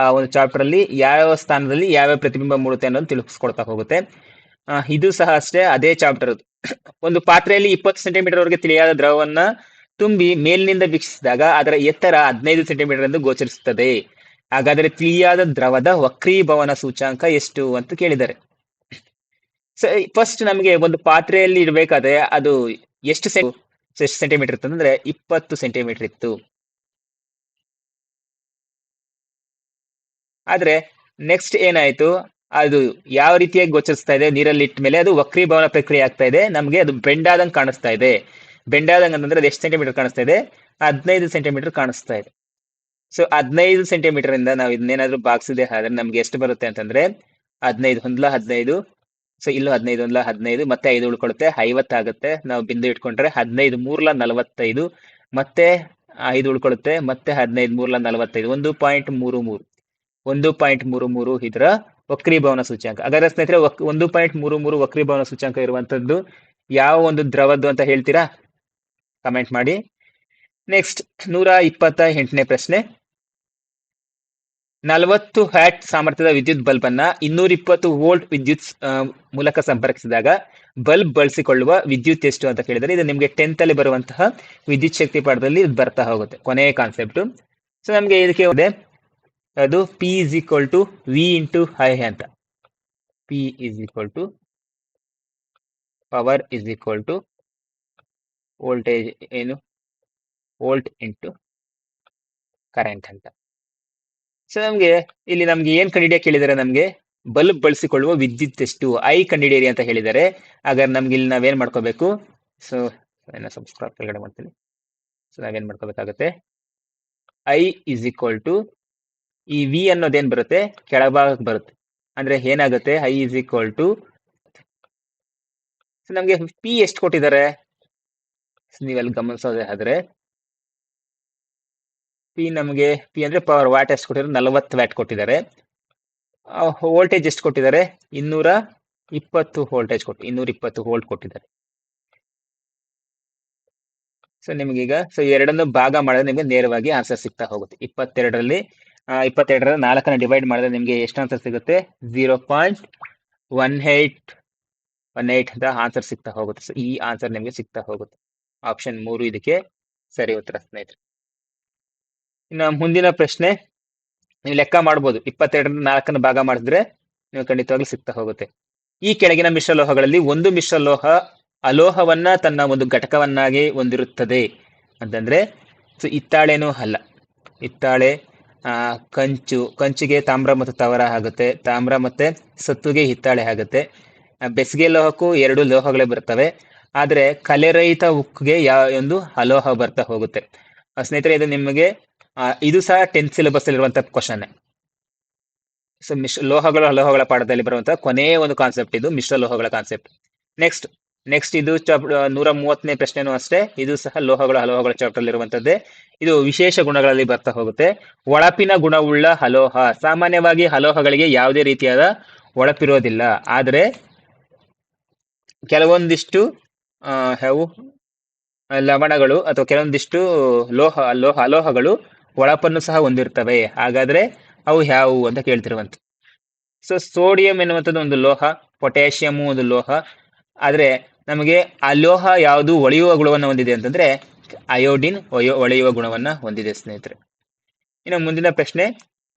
ಆ ಒಂದು ಚಾಪ್ಟರ್ ಅಲ್ಲಿ ಯಾವ ಸ್ಥಾನದಲ್ಲಿ ಯಾವ ಪ್ರತಿಬಿಂಬ ಮೂಡುತ್ತೆ ಅನ್ನೋದು ತಿಳಿಸ್ಕೊಡ್ತಾ ಹೋಗುತ್ತೆ. ಇದು ಸಹ ಅಷ್ಟೇ, ಅದೇ ಚಾಪ್ಟರ್ ಒಂದು ಪಾತ್ರೆಯಲ್ಲಿ ಇಪ್ಪತ್ತು ಸೆಂಟಿಮೀಟರ್ ವರೆಗೆ ತಿಳಿಯಾದ ದ್ರವವನ್ನ ತುಂಬಿ ಮೇಲಿನಿಂದ ವೀಕ್ಷಿಸಿದಾಗ ಅದರ ಎತ್ತರ ಹದಿನೈದು ಸೆಂಟಿಮೀಟರ್ ಎಂದು ಗೋಚರಿಸುತ್ತದೆ. ಹಾಗಾದರೆ ತಿಳಿಯಾದ ದ್ರವದ ವಕ್ರೀಭವನ ಸೂಚಾಂಕ ಎಷ್ಟು ಅಂತ ಕೇಳಿದ್ದಾರೆ. ಫಸ್ಟ್ ನಮಗೆ ಒಂದು ಪಾತ್ರೆಯಲ್ಲಿ ಇಡಬೇಕಾದ್ರೆ ಅದು ಎಷ್ಟು ಎಷ್ಟು ಸೆಂಟಿಮೀಟರ್ ಇತ್ತು ಅಂದ್ರೆ ಇಪ್ಪತ್ತು ಸೆಂಟಿಮೀಟರ್ ಇತ್ತು. ಆದ್ರೆ ನೆಕ್ಸ್ಟ್ ಏನಾಯ್ತು? ಅದು ಯಾವ ರೀತಿಯಾಗಿ ಗೋಚರಿಸ್ತಾ ಇದೆ, ನೀರಲ್ಲಿ ಇಟ್ಟ ಮೇಲೆ ಅದು ವಕ್ರೀಭವನ ಪ್ರಕ್ರಿಯೆ ಆಗ್ತಾ ಇದೆ. ನಮಗೆ ಅದು ಬೆಂಡಾದಂಗೆ ಕಾಣಿಸ್ತಾ ಇದೆ. ಬೆಂಡಾದಂಗೆ ಅಂತಂದ್ರೆ ಅದು ಎಷ್ಟು ಸೆಂಟಿಮೀಟರ್ ಕಾಣಿಸ್ತಾ ಇದೆ? ಹದಿನೈದು ಸೆಂಟಿಮೀಟರ್ ಕಾಣಿಸ್ತಾ ಇದೆ. ಸೊ ಹದಿನೈದು ಸೆಂಟಿಮೀಟರ್ ಇಂದ ನಾವು ಇದನ್ನೇನಾದ್ರೂ ಬಾಗ್ಸಿದೆ ಆದ್ರೆ ನಮ್ಗೆ ಎಷ್ಟು ಬರುತ್ತೆ ಅಂತಂದ್ರೆ ಹದಿನೈದು ಹೊಂದ್ಲ ಹದಿನೈದು. ಸೊ ಇಲ್ಲೂ ಹದಿನೈದು, ಒಂದ್ಲ ಹದಿನೈದು, ಮತ್ತೆ ಐದು ಉಳ್ಕೊಳುತ್ತೆ ಐವತ್ತಾಗುತ್ತೆ ನಾವು ಬಿಂದು ಇಟ್ಕೊಂಡ್ರೆ ಹದಿನೈದು, ಮೂರ್ಲ ನಲವತ್ತೈದು, ಮತ್ತೆ ಐದು ಉಳ್ಕೊಳುತ್ತೆ ಮತ್ತೆ ಹದಿನೈದು, ಮೂರ್ಲ ನಲವತ್ತೈದು. ಒಂದು ಪಾಯಿಂಟ್ ಮೂರು ಮೂರು. ಒಂದು ಪಾಯಿಂಟ್ ಮೂರು ಮೂರು ಇದರ ವಕ್ರೀಭವನ ಸೂಚ್ಯಾಂಕ. ಹಾಗಾದ್ರೆ ಸ್ನೇಹಿತರೆ ಒಂದು ಪಾಯಿಂಟ್ ಮೂರು ಮೂರು ವಕ್ರೀಭವನ ಸೂಚ್ಯಾಂಕ ಇರುವಂತದ್ದು ಯಾವ ಒಂದು ದ್ರವದ್ದು ಅಂತ ಹೇಳ್ತೀರಾ? ಕಮೆಂಟ್ ಮಾಡಿ. ನೆಕ್ಸ್ಟ್ ನೂರ ಇಪ್ಪತ್ತ ಎಂಟನೇ ಪ್ರಶ್ನೆ. ನಲವತ್ತು ಹ್ಯಾಟ್ ಸಾಮರ್ಥ್ಯದ ವಿದ್ಯುತ್ ಬಲ್ಬ್ ಅನ್ನ ಇನ್ನೂರ ಇಪ್ಪತ್ತು ವೋಲ್ಟ್ ವಿದ್ಯುತ್ ಮೂಲಕ ಸಂಪರ್ಕಿಸಿದಾಗ ಬಲ್ಬ್ ಬಳಸಿಕೊಳ್ಳುವ ವಿದ್ಯುತ್ ಎಷ್ಟು ಅಂತ ಕೇಳಿದರೆ, ಇದು ನಿಮಗೆ ಟೆಂತ್ ಅಲ್ಲಿ ಬರುವಂತಹ ವಿದ್ಯುತ್ ಶಕ್ತಿ ಪಾಠದಲ್ಲಿ ಬರ್ತಾ ಹೋಗುತ್ತೆ, ಕೊನೆಯ ಕಾನ್ಸೆಪ್ಟ್ ಸೊ ನಮಗೆ ಇದಕ್ಕೆ ಇದೆ ಅದು P is equal to V into I ಅಂತ. P is equal to power is equal to voltage ಏನು? ವೋಲ್ಟ್ ಇಂಟು ಕರೆಂಟ್ ಅಂತ. ಸೊ ನಮಗೆ ಇಲ್ಲಿ ನಮ್ಗೆ ಏನ್ ಕಂಡಿಡಿಯ ಕೇಳಿದರೆ ನಮ್ಗೆ? ಬಲ್ಬ್ ಬಳಸಿಕೊಳ್ಳುವ ವಿದ್ಯುತ್ ಎಷ್ಟು? ಐ ಕಂಡಿಡಿಯರಿ ಅಂತ ಹೇಳಿದರೆ. ಹಾಗಾದ್ರೆ ನಮ್ಗೆ ಇಲ್ಲಿ ನಾವೇನ್ ಮಾಡ್ಕೋಬೇಕು? ಸೊ ಸಬ್ಸ್ಕ್ರೈಬ್ ಕೆಳಗಡೆ ಮಾಡ್ತೀನಿ. ಸೊ ನಾವೇನ್ ಮಾಡ್ಕೋಬೇಕಾಗತ್ತೆ? ಐ ಇಸ್ ಈಕ್ವಲ್ ಟು ಈ ವಿ ಅನ್ನೋದೇನ್ ಬರುತ್ತೆ? ಕೆಳಭಾಗಕ್ಕೆ ಬರುತ್ತೆ. ಅಂದ್ರೆ ಏನಾಗುತ್ತೆ? ಐ ಇಸ್ ಈಕ್ವಲ್ ಟು ನಮ್ಗೆ ಪಿ ಎಷ್ಟು ಕೊಟ್ಟಿದ್ದಾರೆ? ನೀವೆಲ್ಲಿ ಗಮನಿಸೋದೇ ಆದ್ರೆ ಪಿ ನಮಗೆ ಪಿ ಅಂದ್ರೆ ಪವರ್ ವ್ಯಾಟ್ ಎಷ್ಟು ಕೊಟ್ಟಿದ್ದಾರೆ ನಲವತ್ತು ವ್ಯಾಟ್ ಕೊಟ್ಟಿದ್ದಾರೆ. ವೋಲ್ಟೇಜ್ ಎಷ್ಟು ಕೊಟ್ಟಿದ್ದಾರೆ? ಇನ್ನೂರ ಇಪ್ಪತ್ತು ವೋಲ್ಟೇಜ್ ಕೊಟ್ಟು, ಇನ್ನೂರ ಇಪ್ಪತ್ತು ವೋಲ್ಟ್ ಕೊಟ್ಟಿದ್ದಾರೆ. ಸೊ ನಿಮ್ಗೀಗ ಸೊ ಎರಡನ್ನು ಭಾಗ ಮಾಡಿದ್ರೆ ನಿಮಗೆ ನೇರವಾಗಿ ಆನ್ಸರ್ ಸಿಗ್ತಾ ಹೋಗುತ್ತೆ. ಇಪ್ಪತ್ತೆರಡರಲ್ಲಿ ಇಪ್ಪತ್ತೆರಡರ ನಾಲ್ಕನ್ನ ಡಿವೈಡ್ ಮಾಡಿದ್ರೆ ನಿಮಗೆ ಎಷ್ಟು ಆನ್ಸರ್ ಸಿಗುತ್ತೆ? Zero point one eight one eight ಅಂತ ಆನ್ಸರ್ ಸಿಗ್ತಾ ಹೋಗುತ್ತೆ ಸೊ ಈ ಆನ್ಸರ್ ನಿಮಗೆ ಸಿಗ್ತಾ ಹೋಗುತ್ತೆ. ಆಪ್ಷನ್ ಮೂರು ಇದಕ್ಕೆ ಸರಿ ಉತ್ತರ ಸ್ನೇಹಿತರೆ. ಇನ್ನು ಮುಂದಿನ ಪ್ರಶ್ನೆ ನೀವು ಲೆಕ್ಕ ಮಾಡ್ಬೋದು. ಇಪ್ಪತ್ತೆರಡರ ನಾಲ್ಕನ್ನು ಭಾಗ ಮಾಡಿದ್ರೆ ನೀವು ಖಂಡಿತವಾಗ್ಲೂ ಸಿಗ್ತಾ ಹೋಗುತ್ತೆ. ಈ ಕೆಳಗಿನ ಮಿಶ್ರಲೋಹಗಳಲ್ಲಿ ಒಂದು ಮಿಶ್ರಲೋಹ ಅಲೋಹವನ್ನ ತನ್ನ ಒಂದು ಘಟಕವನ್ನಾಗಿ ಹೊಂದಿರುತ್ತದೆ. ಅಂತಂದ್ರೆ ಸೊ ಇತ್ತಾಳೆನೂ ಅಲ್ಲ. ಹಿತ್ತಾಳೆ ಆ, ಕಂಚು ಕಂಚಿಗೆ ತಾಮ್ರ ಮತ್ತು ತವರ ಆಗುತ್ತೆ. ತಾಮ್ರ ಮತ್ತೆ ಸತ್ತುಗೆ ಹಿತ್ತಾಳೆ ಆಗುತ್ತೆ. ಬೆಸಿಗೆ ಲೋಹಕ್ಕೂ ಎರಡು ಲೋಹಗಳೇ ಬರ್ತವೆ ಆದರೆ ಕಲೆರಹಿತ ಉಕ್ಕಿಗೆ ಯಾವ ಒಂದು ಅಲೋಹ ಬರ್ತಾ ಹೋಗುತ್ತೆ. ಆ, ಸ್ನೇಹಿತರೆ ಇದು ನಿಮಗೆ ಇದು ಸಹ ಟೆಂತ್ ಸಿಲೆಬಸ್ ಅಲ್ಲಿರುವಂತ ಕ್ವಶನ್ ಸೊ ಮಿಶ್ರ ಲೋಹಗಳು ಅಲೋಹಗಳ ಪಾಠದಲ್ಲಿ ಬರುವಂತಹ ಕೊನೆಯ ಒಂದು ಕಾನ್ಸೆಪ್ಟ್ ಇದು ಮಿಶ್ರ ಲೋಹಗಳ ಕಾನ್ಸೆಪ್ಟ್ ನೆಕ್ಸ್ಟ್ ನೆಕ್ಸ್ಟ್ ಇದು ಚಾಪ್ ನೂರ ಮೂವತ್ತನೇ ಪ್ರಶ್ನೆನೂ ಅಷ್ಟೇ. ಇದು ಸಹ ಲೋಹಗಳು ಅಲೋಹಗಳ ಚಾಪ್ಟರ್ ಇರುವಂತದ್ದೇ ಇದು ವಿಶೇಷ ಗುಣಗಳಲ್ಲಿ ಬರ್ತಾ ಹೋಗುತ್ತೆ. ಒಳಪಿನ ಗುಣವುಳ್ಳ ಹಲೋಹ. ಸಾಮಾನ್ಯವಾಗಿ ಹಲೋಹಗಳಿಗೆ ಯಾವುದೇ ರೀತಿಯಾದ ಒಳಪಿರೋದಿಲ್ಲ. ಆದರೆ ಕೆಲವೊಂದಿಷ್ಟು ಹೆವು ಲವಣಗಳು ಅಥವಾ ಕೆಲವೊಂದಿಷ್ಟು ಲೋಹ ಲೋಹ ಅಲೋಹಗಳು ಒಳಪನ್ನು ಸಹ ಹೊಂದಿರ್ತವೆ. ಹಾಗಾದ್ರೆ ಅವು ಯಾವುವು ಅಂತ ಕೇಳ್ತಿರುವಂತ ಸೊ ಸೋಡಿಯಂ ಎನ್ನುವಂಥದ್ದು ಒಂದು ಲೋಹ ಪೊಟ್ಯಾಷಿಯಮ್ ಒಂದು ಲೋಹ. ಆದ್ರೆ ನಮಗೆ ಆ ಲೋಹ ಯಾವುದು ಒಳೆಯುವ ಗುಣವನ್ನು ಹೊಂದಿದೆ ಅಂತಂದ್ರೆ ಅಯೋಡಿನ್ ಒಳೆಯುವ ಗುಣವನ್ನ ಹೊಂದಿದೆ ಸ್ನೇಹಿತರೆ. ಇನ್ನು ಮುಂದಿನ ಪ್ರಶ್ನೆ,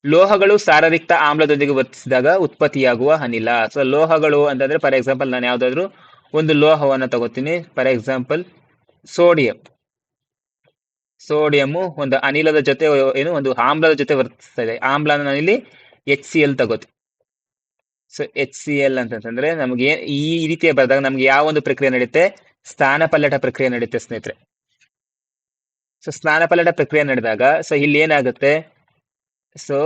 ಲೋಹಗಳು ಸಾರರಿಕ್ತ ಆಮ್ಲದೊಂದಿಗೆ ವರ್ತಿಸಿದಾಗ ಉತ್ಪತ್ತಿಯಾಗುವ ಅನಿಲ. ಸೊ ಲೋಹಗಳು ಅಂತಂದ್ರೆ ಫಾರ್ ಎಕ್ಸಾಂಪಲ್ ನಾನು ಯಾವ್ದಾದ್ರು ಒಂದು ಲೋಹವನ್ನು ತಗೋತೀನಿ. ಫಾರ್ ಎಕ್ಸಾಂಪಲ್ ಸೋಡಿಯಂ ಸೋಡಿಯಂ ಒಂದು ಅನಿಲದ ಜೊತೆ, ಏನು, ಒಂದು ಆಮ್ಲದ ಜೊತೆ ವರ್ತಿಸ್ತಾ ಇದೆ. ಆಮ್ಲನ ನಾನಿಲ್ಲಿ ಎಚ್ ಸಿ ಎಲ್ ತಗೋತೀನಿ. ಸೊ ಎಚ್ ಸಿ ಎಲ್ ಅಂತಂದ್ರೆ ನಮಗೆ ಈ ರೀತಿಯ ಬರೆದಾಗ ನಮ್ಗೆ ಯಾವ ಒಂದು ಪ್ರಕ್ರಿಯೆ ನಡೆಯುತ್ತೆ ಸ್ಥಾನಪಲ್ಲಟ ಪ್ರಕ್ರಿಯೆ ನಡೆಯುತ್ತೆ ಸ್ನೇಹಿತರೆ. ಸೊ ಸ್ನಾನಪಲ್ಲಟ ಪ್ರಕ್ರಿಯೆ ನಡೆದಾಗ ಸೊ ಇಲ್ಲಿ ಏನಾಗುತ್ತೆ? ಸೊ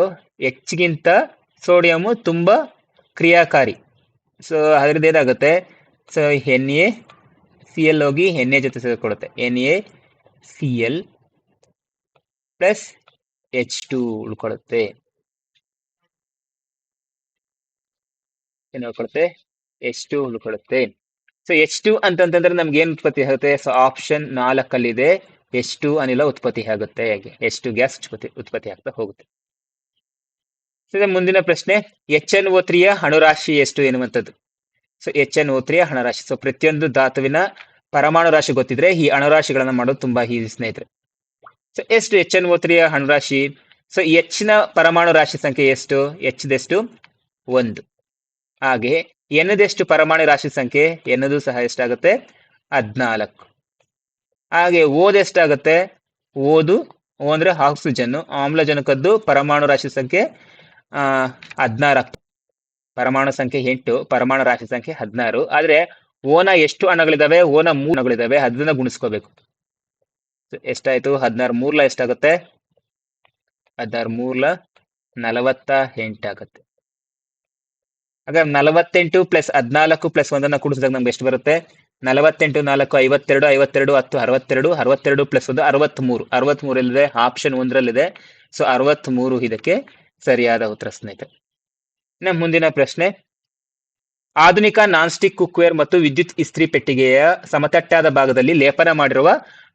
ಹೆಚ್ಚಿಗಿಂತ ಸೋಡಿಯಂ ತುಂಬಾ ಕ್ರಿಯಾಕಾರಿ. ಸೊ ಅದ್ರದ್ದು ಏನಾಗುತ್ತೆ? So N A C L ಹೋಗಿ ಎನ್ ಎ ಜೊತೆ ಸೇರಿಕೊಳ್ಳುತ್ತೆ N A C L plus H two ಉಳ್ಕೊಳ್ಳುತ್ತೆ ಏನು ಉಳ್ಕೊಳ್ಳುತ್ತೆ ಎಚ್ ಟು ಉಳ್ಕೊಳ್ಳುತ್ತೆ ಸೊ ಎಚ್ ಟು ಅಂತಂತಂದ್ರೆ ನಮ್ಗೆ ಏನ್ ಉತ್ಪತ್ತಿ ಆಗುತ್ತೆ? ಸೊ ಆಪ್ಷನ್ ನಾಲ್ಕಲ್ಲಿದೆ ಎಚ್ ಟು ಅನಿಲ ಉತ್ಪತ್ತಿ ಆಗುತ್ತೆ. ಎಚ್ ಟು ಗ್ಯಾಸ್ ಉತ್ಪತ್ತಿ ಆಗ್ತಾ ಹೋಗುತ್ತೆ. ಸೊ ಮುಂದಿನ ಪ್ರಶ್ನೆ ಎಚ್ ಎನ್ ಓ ತ್ರೀಯ ಅಣುರಾಶಿ ಎಷ್ಟು ಎನ್ನುವಂಥದ್ದು? ಸೊ ಎಚ್ ಎನ್ ಓ ತ್ರೀಯ ಹಣರಾಶಿ ಸೊ ಪ್ರತಿಯೊಂದು ಧಾತುವಿನ ಪರಮಾಣು ರಾಶಿ ಗೊತ್ತಿದ್ರೆ ಈ ಅಣುರಾಶಿಗಳನ್ನ ಮಾಡೋದು ತುಂಬಾ ಈ ಸ್ನೇಹಿತರೆ. ಸೊ ಎಷ್ಟು ಎಚ್ ಎನ್ ಓ ತ್ರೀಯ ಅಣುರಾಶಿ? ಸೊ ಎಚ್ನ ಪರಮಾಣು ರಾಶಿ ಸಂಖ್ಯೆ ಎಷ್ಟು? ಎಚ್ದೆಷ್ಟು ಒಂದು. ಹಾಗೆ ಎನ್ನದೆಷ್ಟು ಪರಮಾಣು ರಾಶಿ ಸಂಖ್ಯೆ? ಎನ್ನದು ಸಹ ಎಷ್ಟಾಗುತ್ತೆ? ಹದ್ನಾಲ್ಕು. ಹಾಗೆ ಓದ್ ಎಷ್ಟಾಗುತ್ತೆ? ಓದು ಅಂದ್ರೆ ಆಕ್ಸಿಜನ್ ಆಮ್ಲಜನಕದ್ದು ಪರಮಾಣು ರಾಶಿ ಸಂಖ್ಯೆ, ಆ ಹದಿನಾರು ಪರಮಾಣು ಸಂಖ್ಯೆ ಎಂಟು, ಪರಮಾಣು ರಾಶಿ ಸಂಖ್ಯೆ ಹದಿನಾರು. ಆದ್ರೆ ಓನ ಎಷ್ಟು ಅಣಗಳಿದಾವೆ? ಓನ ಮೂರು ಅಣಗಳಿದಾವೆ. ಅದನ್ನ ಗುಣಿಸ್ಕೋಬೇಕು. ಎಷ್ಟಾಯ್ತು? ಹದಿನಾರು ಮೂರ್ಲ ಎಷ್ಟಾಗುತ್ತೆ? ಹದಿನಾರು ಮೂರ್ಲ ನಲವತ್ತ ಎಂಟಾಗುತ್ತೆ. ಹಾಗಾದ್ರೆ ನಲವತ್ತೆಂಟು ಪ್ಲಸ್ ಹದ್ನಾಲ್ಕು ಪ್ಲಸ್ ಒಂದನ್ನ ಕೂಡಿಸಿದಾಗ ನಮ್ಗೆ ಎಷ್ಟು ಬರುತ್ತೆ? ನಲವತ್ತೆಂಟು, ನಾಲ್ಕು, ಐವತ್ತೆರಡು ಐವತ್ತೆರಡು, ಹತ್ತು, ಅರವತ್ತೆರಡು ಅರವತ್ತೆರಡು ಪ್ಲಸ್ ಒಂದು, ಅರವತ್ಮೂರು. ಅರವತ್ಮೂರಲ್ಲಿದೆ ಆಪ್ಷನ್ ಒಂದರಲ್ಲಿದೆ. ಸೊ ಅರವತ್ಮೂರು ಇದಕ್ಕೆ ಸರಿಯಾದ ಉತ್ತರ ಸ್ನೇಹಿತರೆ. ಇನ್ನ ಮುಂದಿನ ಪ್ರಶ್ನೆ. ಆಧುನಿಕ ನಾನ್ ಸ್ಟಿಕ್ ಕುಕ್ವೇರ್ ಮತ್ತು ವಿದ್ಯುತ್ ಇಸ್ತ್ರಿ ಪೆಟ್ಟಿಗೆಯ ಸಮತಟ್ಟಾದ ಭಾಗದಲ್ಲಿ ಲೇಪನ ಮಾಡಿರುವ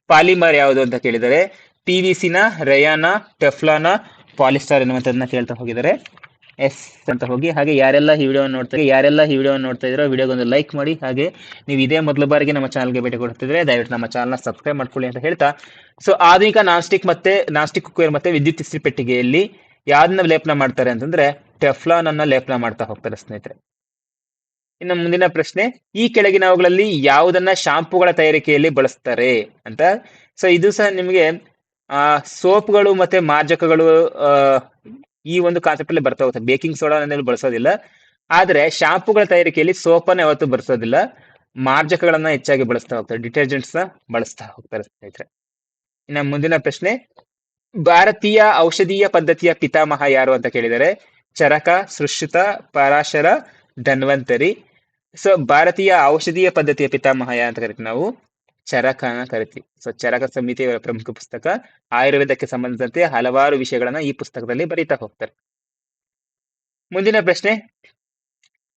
ಪಾಲಿಮರ್ ಯಾವುದು ಅಂತ ಕೇಳಿದರೆ ಪಿ ವಿ ಸಿನ ರಯಾನ ಟೆಫ್ಲಾನ ಪಾಲಿಸ್ಟಾರ್ ಎನ್ನುವಂಥದ್ದನ್ನ ಕೇಳ್ತಾ ಹೋಗಿದ್ದಾರೆ. ಎಸ್ ಅಂತ ಹೋಗಿ, ಹಾಗೆ ಯಾರೆಲ್ಲ ಈ ವಿಡಿಯೋ ನೋಡ್ತಾರೆ ಯಾರೆಲ್ಲ ಈ ವಿಡಿಯೋ ನೋಡ್ತಾ ಇದ್ರೋ ವಿಡಿಯೋಗೊಂದು ಲೈಕ್ ಮಾಡಿ, ಹಾಗೆ ನೀವು ಇದೇ ಮೊದಲ ಬಾರಿಗೆ ನಮ್ಮ ಚಾನಲ್ಗೆ ಭೇಟಿ ಕೊಡ್ತಿದ್ರೆ ದಯವಿಟ್ಟು ನಮ್ಮ ಚಾನಲ್ನ ಸಬ್ಸ್ಕ್ರೈಬ್ ಮಾಡ್ಕೊಳ್ಳಿ ಅಂತ ಹೇಳ್ತಾ. ಸೊ ಆಧುನಿಕ ನಾಸ್ಟಿಕ್ ಮತ್ತೆ, ನಾಸ್ಟಿಕ್ ಕುಕ್ಕೇರ್ ಮತ್ತೆ ವಿದ್ಯುತ್ ಇಸ್ತ್ರಿ ಪೆಟ್ಟಿಗೆಯಲ್ಲಿ ಯಾವ್ದನ್ನ ಲೇಪನ ಮಾಡ್ತಾರೆ ಅಂತಂದ್ರೆ ಟೆಫ್ಲಾನ್ ಅನ್ನ ಲೇಪನ ಮಾಡ್ತಾ ಹೋಗ್ತಾರೆ ಸ್ನೇಹಿತರೆ. ಇನ್ನು ಮುಂದಿನ ಪ್ರಶ್ನೆ, ಈ ಕೆಳಗಿನವುಗಳಲ್ಲಿ ಯಾವುದನ್ನ ಶಾಂಪೂಗಳ ತಯಾರಿಕೆಯಲ್ಲಿ ಬಳಸ್ತಾರೆ ಅಂತ. ಸೊ ಇದು ಸಹ ನಿಮಗೆ ಸೋಪ್ಗಳು ಮತ್ತೆ ಮಾರ್ಜಕಗಳು ಈ ಒಂದು ಕಾನ್ಸೆಪ್ಟ್ ಅಲ್ಲಿ ಬರ್ತಾ ಹೋಗುತ್ತೆ. ಬೇಕಿಂಗ್ ಸೋಡಾ ಬಳಸೋದಿಲ್ಲ. ಆದ್ರೆ ಶಾಂಪೂಗಳ ತಯಾರಿಕೆಯಲ್ಲಿ ಸೋಪನ್ನ ಯಾವತ್ತು ಬಳಸೋದಿಲ್ಲ ಮಾರ್ಜಕಗಳನ್ನ ಹೆಚ್ಚಾಗಿ ಬಳಸ್ತಾ ಹೋಗ್ತಾರೆ. ಡಿಟರ್ಜೆಂಟ್ಸ್ ಬಳಸ್ತಾ ಹೋಗ್ತಾರೆ ಸ್ನೇಹಿತರೆ. ಇನ್ನ ಮುಂದಿನ ಪ್ರಶ್ನೆ. ಭಾರತೀಯ ಔಷಧೀಯ ಪದ್ಧತಿಯ ಪಿತಾಮಹ ಯಾರು ಅಂತ ಕೇಳಿದರೆ ಚರಕ ಸುಶ್ರುತ ಪರಾಶರ, ಧನ್ವಂತರಿ. ಸೊ ಭಾರತೀಯ ಔಷಧೀಯ ಪದ್ಧತಿಯ ಪಿತಾಮಹ ಯಾರು ಅಂತ ಕರಿತೀವಿ ನಾವು. ಚರಕನ ಕರಿತೀವಿ. ಸೊ ಚರಕ ಸಮಿತಿಯ ಪ್ರಮುಖ ಪುಸ್ತಕ. ಆಯುರ್ವೇದಕ್ಕೆ ಸಂಬಂಧಿಸಿದಂತೆ ಹಲವಾರು ವಿಷಯಗಳನ್ನ ಈ ಪುಸ್ತಕದಲ್ಲಿ ಬರೀತಾ ಹೋಗ್ತಾರೆ. ಮುಂದಿನ ಪ್ರಶ್ನೆ.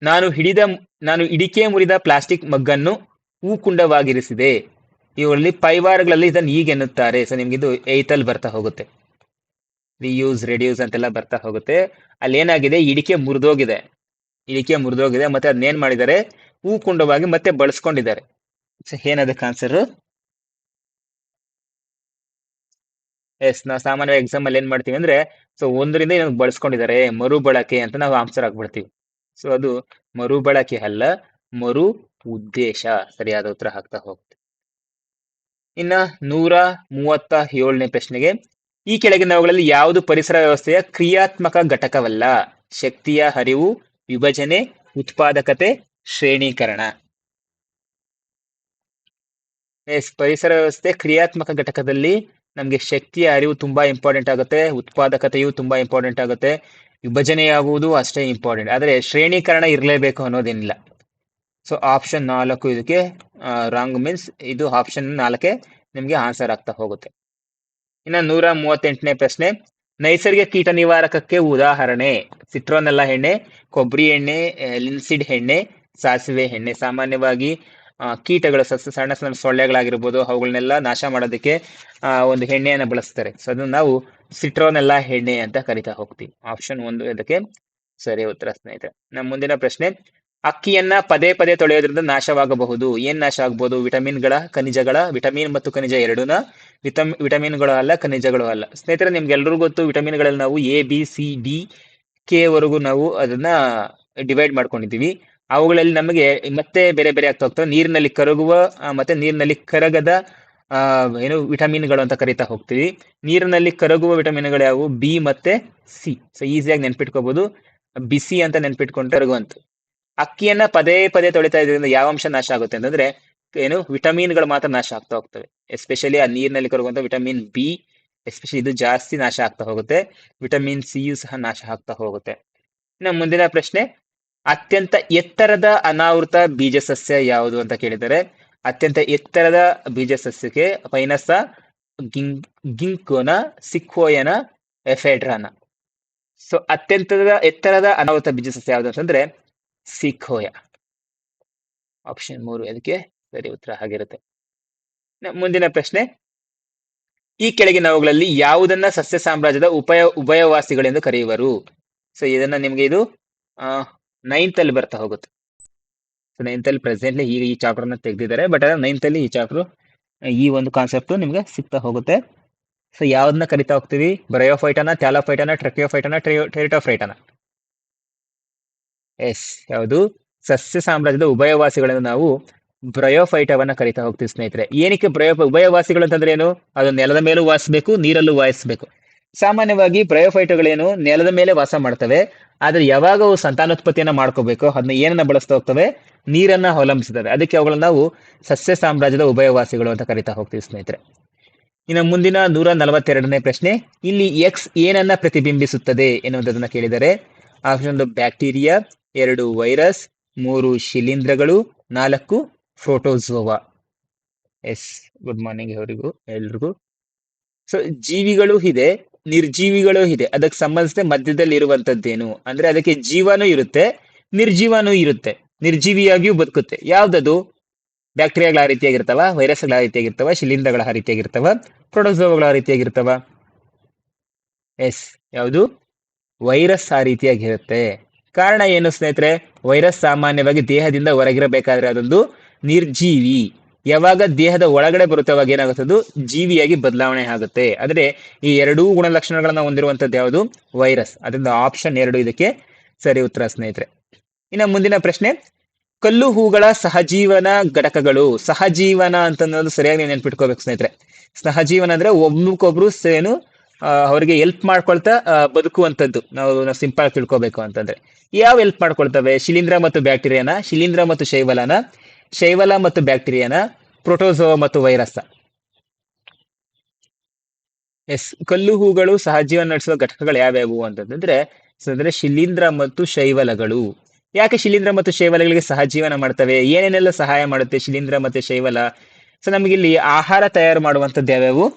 ನಾನು ಹಿಡಿದ, ನಾನು ಇಡಿಕೆ ಮುರಿದ ಪ್ಲಾಸ್ಟಿಕ್ ಮಗ್ಗನ್ನು ಹೂಕುಂಡವಾಗಿರಿಸಿದೆ. ಇವುಗಳಲ್ಲಿ ಪೈವಾರಗಳಲ್ಲಿ ಇದನ್ನು ಈಗ ಎನ್ನುತ್ತಾರೆ. ಸೊ ನಿಮ್ಗೆ ಇದು ಏತಲ್ ಬರ್ತಾ ಹೋಗುತ್ತೆ. ರಿಯೂಸ್, ರೆಡ್ಯೂಸ್ ಅಂತೆಲ್ಲ ಬರ್ತಾ ಹೋಗುತ್ತೆ. ಅಲ್ಲಿ ಏನಾಗಿದೆ? ಇಡಿಕೆ ಮುರಿದೋಗಿದೆ. ಇಡಿಕೆ ಮುರಿದೋಗಿದೆ. ಮತ್ತೆ ಅದನ್ನೇನ್ ಮಾಡಿದ್ದಾರೆ? ಹೂಕುಂಡವಾಗಿ ಮತ್ತೆ ಬಳಸ್ಕೊಂಡಿದ್ದಾರೆ. ಏನದಕ್ಕೆ ಆನ್ಸರ್ ಎಸ್ ನಾವು ಸಾಮಾನ್ಯವಾಗಿ ಎಕ್ಸಾಮ್ ಅಲ್ಲಿ ಏನ್ ಮಾಡ್ತೀವಿ ಅಂದ್ರೆ ಸೊ ಒಂದರಿಂದ ಇನ್ನೊಂದು ಬಳಸ್ಕೊಂಡಿದ್ದಾರೆ ಮರುಬಳಕೆ ಅಂತ ನಾವು ಆನ್ಸರ್ ಆಗ್ಬಿಡ್ತೀವಿ ಸೊ ಅದು ಮರುಬಳಕೆ ಅಲ್ಲ, ಮರು ಉದ್ದೇಶ, ಸರಿಯಾದ ಉತ್ತರ ಹಾಕ್ತಾ ಹೋಗ್ತೀವಿ. ಇನ್ನ ನೂರ ಮೂವತ್ತ ಏಳನೇ ಪ್ರಶ್ನೆಗೆ, ಈ ಕೆಳಗಿನವುಗಳಲ್ಲಿ ಯಾವುದು ಪರಿಸರ ವ್ಯವಸ್ಥೆಯ ಕ್ರಿಯಾತ್ಮಕ ಘಟಕವಲ್ಲ? ಶಕ್ತಿಯ ಹರಿವು, ವಿಭಜನೆ, ಉತ್ಪಾದಕತೆ, ಶ್ರೇಣೀಕರಣ. ಪರಿಸರ ವ್ಯವಸ್ಥೆ, ಕ್ರಿಯಾತ್ಮಕ ಘಟಕದಲ್ಲಿ ನಮಗೆ ಶಕ್ತಿಯ ಅರಿವು ತುಂಬಾ ಇಂಪಾರ್ಟೆಂಟ್ ಆಗುತ್ತೆ. ಉತ್ಪಾದಕತೆಯು ತುಂಬಾ ಇಂಪಾರ್ಟೆಂಟ್ ಆಗುತ್ತೆ. ವಿಭಜನೆಯಾಗುವುದು ಅಷ್ಟೇ ಇಂಪಾರ್ಟೆಂಟ್ ಆದರೆ ಶ್ರೇಣೀಕರಣ ಇರಲೇಬೇಕು ಅನ್ನೋದೇನಿಲ್ಲ. ಸೊ ಆಪ್ಷನ್ ನಾಲ್ಕು ಇದಕ್ಕೆ ರಾಂಗ್ ಮೀನ್ಸ್ ಇದು ಆಪ್ಷನ್ ನಾಲ್ಕೆ ನಿಮಗೆ ಆನ್ಸರ್ ಆಗ್ತಾ ಹೋಗುತ್ತೆ. ಇನ್ನು ನೂರ ಮೂವತ್ತೆಂಟನೇ ಪ್ರಶ್ನೆ, ನೈಸರ್ಗಿಕ ಕೀಟ ನಿವಾರಕಕ್ಕೆ ಉದಾಹರಣೆ. ಸಿಟ್ರೋನೆಲ್ಲ ಎಣ್ಣೆ, ಕೊಬ್ಬರಿ ಎಣ್ಣೆ, ಲಿನ್ಸಿಡ್ ಎಣ್ಣೆ, ಸಾಸಿವೆ ಎಣ್ಣೆ. ಸಾಮಾನ್ಯವಾಗಿ ಕೀಟಗಳು ಸಸ್ಯ ಸಣ್ಣ ಸಣ್ಣ ಸೊಳ್ಳೆಗಳಾಗಿರ್ಬೋದು ಅವುಗಳನ್ನೆಲ್ಲ ನಾಶ ಮಾಡೋದಕ್ಕೆ ಒಂದು ಎಣ್ಣೆಯನ್ನು ಬಳಸ್ತಾರೆ. ಸೊ ಅದನ್ನು ನಾವು ಸಿಟ್ರೋನೆಲ್ಲ ಎಣ್ಣೆ ಅಂತ ಕರಿತಾ ಹೋಗ್ತೀವಿ. ಆಪ್ಷನ್ ಒಂದು ಇದಕ್ಕೆ ಸರಿ ಉತ್ತರ ಸ್ನೇಹಿತರೆ. ನಮ್ಮ ಮುಂದಿನ ಪ್ರಶ್ನೆ, ಅಕ್ಕಿಯನ್ನ ಪದೇ ಪದೇ ತೊಳೆಯೋದ್ರಿಂದ ನಾಶವಾಗಬಹುದು. ಏನ್ ನಾಶ ಆಗ್ಬಹುದು ವಿಟಮಿನ್ಗಳ, ಖನಿಜಗಳ, ವಿಟಮಿನ್ ಮತ್ತು ಖನಿಜ ಎರಡೂನ? ವಿಟಮ್, ವಿಟಮಿನ್ಗಳು ಅಲ್ಲ, ಖನಿಜಗಳು ಅಲ್ಲ. ಸ್ನೇಹಿತರೆ, ನಿಮ್ಗೆಲ್ರಿಗೂ ಗೊತ್ತು ವಿಟಮಿನ್ಗಳಲ್ಲಿ ನಾವು A B C D K ವರೆಗೂ ನಾವು ಅದನ್ನ ಡಿವೈಡ್ ಮಾಡ್ಕೊಂಡಿದ್ದೀವಿ. ಅವುಗಳಲ್ಲಿ ನಮಗೆ ಮತ್ತೆ ಬೇರೆ ಬೇರೆ ಆಗ್ತಾ ಹೋಗ್ತವೆ. ನೀರಿನಲ್ಲಿ ಕರಗುವ ಮತ್ತೆ ನೀರಿನಲ್ಲಿ ಕರಗದ ಏನು ವಿಟಮಿನ್ಗಳು ಅಂತ ಕರಿತಾ ಹೋಗ್ತೀವಿ. ನೀರಿನಲ್ಲಿ ಕರಗುವ ವಿಟಮಿನ್ಗಳು ಯಾವುವು? ಬಿ ಮತ್ತೆ ಸಿ. ಸೊ ಈಸಿಯಾಗಿ ನೆನ್ಪಿಟ್ಕೋಬಹುದು ಬಿಸಿ ಅಂತ ನೆನ್ಪಿಟ್ಕೊಂಡ್ರೆ ಕರಗುವಂತ ಅಕ್ಕಿಯನ್ನ ಪದೇ ಪದೇ ತೊಳಿತಾ ಇದ್ರಿಂದ ಯಾವ ಅಂಶ ನಾಶ ಆಗುತ್ತೆ ಅಂತಂದ್ರೆ, ಏನು ವಿಟಮಿನ್ಗಳು ಮಾತ್ರ ನಾಶ ಆಗ್ತಾ ಹೋಗ್ತವೆ. ಎಸ್ಪೆಷಲಿ ಆ ನೀರಿನಲ್ಲಿ ಕರಗುವಂತ ವಿಟಮಿನ್ ಬಿ ಎಸ್ಪೆಷಲಿ ಇದು ಜಾಸ್ತಿ ನಾಶ ಆಗ್ತಾ ಹೋಗುತ್ತೆ. ವಿಟಮಿನ್ ಸಿಯು ಸಹ ನಾಶ ಆಗ್ತಾ ಹೋಗುತ್ತೆ. ಇನ್ನು ಮುಂದಿನ ಪ್ರಶ್ನೆ ಅತ್ಯಂತ ಎತ್ತರದ ಅನಾವೃತ ಬೀಜ ಸಸ್ಯ ಯಾವುದು ಅಂತ ಕೇಳಿದರೆ, ಅತ್ಯಂತ ಎತ್ತರದ ಬೀಜ ಸಸ್ಯಕ್ಕೆ ಪೈನಸ ಗಿಂಕೋನ, ಸಿಕ್ಕೋಯನ, ಎಫೆಡ್ರಾನ. ಸೊ ಅತ್ಯಂತದ ಎತ್ತರದ ಅನಾವೃತ ಬೀಜ ಸಸ್ಯ ಯಾವುದು ಅಂತಂದ್ರೆ ಸಿಖೋಯ ಆಪ್ಷನ್ ಮೂರು ಅದಕ್ಕೆ ಸರಿ ಉತ್ತರ ಆಗಿರುತ್ತೆ ಮುಂದಿನ ಪ್ರಶ್ನೆ. ಈ ಕೆಳಗಿನವುಗಳಲ್ಲಿ ಯಾವುದನ್ನ ಸಸ್ಯ ಸಾಮ್ರಾಜ್ಯದ ಉಪಯ, ಉಭಯವಾಸಿಗಳೆಂದು ಕರೆಯುವರು? ಸೊ ಇದನ್ನ ನಿಮ್ಗೆ ಇದು ನೈನ್ತ್ ಅಲ್ಲಿ ಬರ್ತಾ ಹೋಗುತ್ತೆ. ಸೊ ನೈನ್ತ್ ಅಲ್ಲಿ ಪ್ರೆಸೆಂಟ್ಲಿ ಈಗ ಈ ಚಾಪ್ಟರ್ನ ತೆಗೆದಿದ್ದಾರೆ ಬಟ್ ನೈನ್ತ್ ಅಲ್ಲಿ ಈ ಚಾಪ್ಟರ್ ಈ ಒಂದು ಕಾನ್ಸೆಪ್ಟ್ ನಿಮಗೆ ಸಿಗ್ತಾ ಹೋಗುತ್ತೆ. ಸೊ ಯಾವ್ದನ್ನ ಕರಿತಾ ಹೋಗ್ತೀವಿ ಬ್ರಯೋಫೈಟನ ಥ್ಯಾಲೋಫೈಟನ ಟ್ರಕಿಯೋಫೈಟನ ಟೆರಿಟೋಫೈಟನ ಎಸ್ ಯಾವುದು? ಸಸ್ಯ ಸಾಮ್ರಾಜ್ಯದ ಉಭಯವಾಸಿಗಳನ್ನು ನಾವು ಬ್ರಯೋಫೈಟವನ್ನ ಕರಿತಾ ಹೋಗ್ತೀವಿ ಸ್ನೇಹಿತರೆ. ಏನಕ್ಕೆ ಬ್ರಯೋ ಉಭಯವಾಸಿಗಳು ಅಂತಂದ್ರೆ ಏನು? ಅದು ನೆಲದ ಮೇಲೂ ವಾಸಿಸಬೇಕು, ನೀರಲ್ಲೂ ವಾಸಿಸಬೇಕು. ಸಾಮಾನ್ಯವಾಗಿ ಪ್ರಯೋಫೈಟುಗಳೇನು ನೆಲದ ಮೇಲೆ ವಾಸ ಮಾಡ್ತವೆ, ಆದ್ರೆ ಯಾವಾಗ ಅವು ಸಂತಾನೋತ್ಪತ್ತಿಯನ್ನ ಮಾಡ್ಕೋಬೇಕು ಅದನ್ನ ಏನನ್ನ ಬಳಸ್ತಾ ಹೋಗ್ತವೆ? ನೀರನ್ನ ಅವಲಂಬಿಸ್ತವೆ ಅದಕ್ಕೆ ಅವುಗಳನ್ನ ನಾವು ಸಸ್ಯ ಸಾಮ್ರಾಜ್ಯದ ಉಭಯವಾಸಿಗಳು ಅಂತ ಕರಿತಾ ಹೋಗ್ತೀವಿ ಸ್ನೇಹಿತರೆ. ಇನ್ನು ಮುಂದಿನ ನೂರ ನಲವತ್ತೆರಡನೇ ಪ್ರಶ್ನೆ, ಇಲ್ಲಿ ಎಕ್ಸ್ ಏನನ್ನ ಪ್ರತಿಬಿಂಬಿಸುತ್ತದೆ ಎನ್ನುವುದನ್ನ ಕೇಳಿದರೆ ಆಪ್ಷನ್ ಒಂದು ಬ್ಯಾಕ್ಟೀರಿಯಾ, ಎರಡು ವೈರಸ್, ಮೂರು ಶಿಲೀಂಧ್ರಗಳು, ನಾಲ್ಕು ಫ್ರೋಟೋಝೋವಾ ಎಸ್, ಗುಡ್ ಮಾರ್ನಿಂಗ್ ಅವರಿಗೂ ಎಲ್ರಿಗೂ. ಸೊ ಜೀವಿಗಳು ಇದೆ ನಿರ್ಜೀವಿಗಳು ಇದೆ. ಅದಕ್ಕೆ ಸಂಬಂಧಿಸಿದ ಮಧ್ಯದಲ್ಲಿ ಇರುವಂತದ್ದೇನು? ಅಂದ್ರೆ ಅದಕ್ಕೆ ಜೀವನೂ ಇರುತ್ತೆ, ನಿರ್ಜೀವನೂ ಇರುತ್ತೆ. ನಿರ್ಜೀವಿಯಾಗಿಯೂ ಬದುಕುತ್ತೆ. ಯಾವ್ದದು? ಬ್ಯಾಕ್ಟೀರಿಯಾಗಳ ಆ ರೀತಿಯಾಗಿರ್ತಾವ ವೈರಸ್ಗಳ ಆ ರೀತಿಯಾಗಿರ್ತಾವ, ಶಿಲೀಂಧ್ರಗಳ ಆ ರೀತಿಯಾಗಿರ್ತಾವ ಪ್ರೋಟೋಸೋಗಳ ಆ ರೀತಿಯಾಗಿರ್ತಾವ? ಎಸ್, ಯಾವುದು? ವೈರಸ್ ಆ ರೀತಿಯಾಗಿರುತ್ತೆ. ಕಾರಣ ಏನು ಸ್ನೇಹಿತರೆ? ವೈರಸ್ ಸಾಮಾನ್ಯವಾಗಿ ದೇಹದಿಂದ ಹೊರಗಿರಬೇಕಾದ್ರೆ ಅದೊಂದು ನಿರ್ಜೀವಿ. ಯಾವಾಗ ದೇಹದ ಒಳಗಡೆ ಬರುತ್ತೆ, ಅವಾಗ ಏನಾಗುತ್ತೆ ಅದು ಜೀವಿಯಾಗಿ ಬದಲಾವಣೆ ಆಗುತ್ತೆ. ಆದ್ರೆ ಈ ಎರಡೂ ಗುಣಲಕ್ಷಣಗಳನ್ನ ಹೊಂದಿರುವಂತದ್ದು ಯಾವುದು? ವೈರಸ್. ಅದರಿಂದ ಆಪ್ಷನ್ ಎರಡು ಇದಕ್ಕೆ ಸರಿ ಉತ್ತರ ಸ್ನೇಹಿತರೆ. ಇನ್ನು ಮುಂದಿನ ಪ್ರಶ್ನೆ, ಕಲ್ಲು ಹೂಗಳ ಸಹಜೀವನ ಘಟಕಗಳು. ಸಹಜೀವನ ಅಂತ ಸರಿಯಾಗಿ ನೀವು ನೆನ್ಪಿಟ್ಕೋಬೇಕು ಸ್ನೇಹಿತರೆ. ಸಹಜೀವನ ಅಂದ್ರೆ ಸೇನು ಅವರಿಗೆ ಅವ್ರಿಗೆ ಹೆಲ್ಪ್ ಮಾಡ್ಕೊಳ್ತಾ ಬದುಕುವಂಥದ್ದು. ನಾವು ನಾವು ಸಿಂಪಲ್ ತಿಳ್ಕೊಬೇಕು ಅಂತಂದ್ರೆ. ಯಾವ ಹೆಲ್ಪ್ ಮಾಡ್ಕೊಳ್ತವೆ? ಶಿಲೀಂಧ್ರ ಮತ್ತು ಬ್ಯಾಕ್ಟೀರಿಯಾನ ಶಿಲೀಂಧ್ರ ಮತ್ತು ಶೈವಲನ? ಶೈವಲ ಮತ್ತು ಬ್ಯಾಕ್ಟೀರಿಯಾನ, ಪ್ರೋಟೋಸೋವಾ ಮತ್ತು ವೈರಸ್. ಎಸ್, ಕಲ್ಲು ಹೂಗಳು ಸಹಜೀವನ ನಡೆಸುವ ಘಟಕಗಳು ಯಾವ್ಯಾವು ಅಂತಂದ್ರೆ ಅಂದ್ರೆ ಶಿಲೀಂಧ್ರ ಮತ್ತು ಶೈವಲಗಳು. ಯಾಕೆ ಶಿಲೀಂಧ್ರ ಮತ್ತು ಶೈವಲಗಳಿಗೆ ಸಹಜೀವನ ಮಾಡ್ತವೆ? ಏನೇನೆಲ್ಲ ಸಹಾಯ ಮಾಡುತ್ತೆ ಶಿಲೀಂಧ್ರ ಮತ್ತು ಶೈವಲ? ಸೊ ನಮಗಿಲ್ಲಿ ಆಹಾರ ತಯಾರು ಮಾಡುವಂಥದ್ದು ಯಾವ್ಯಾವು?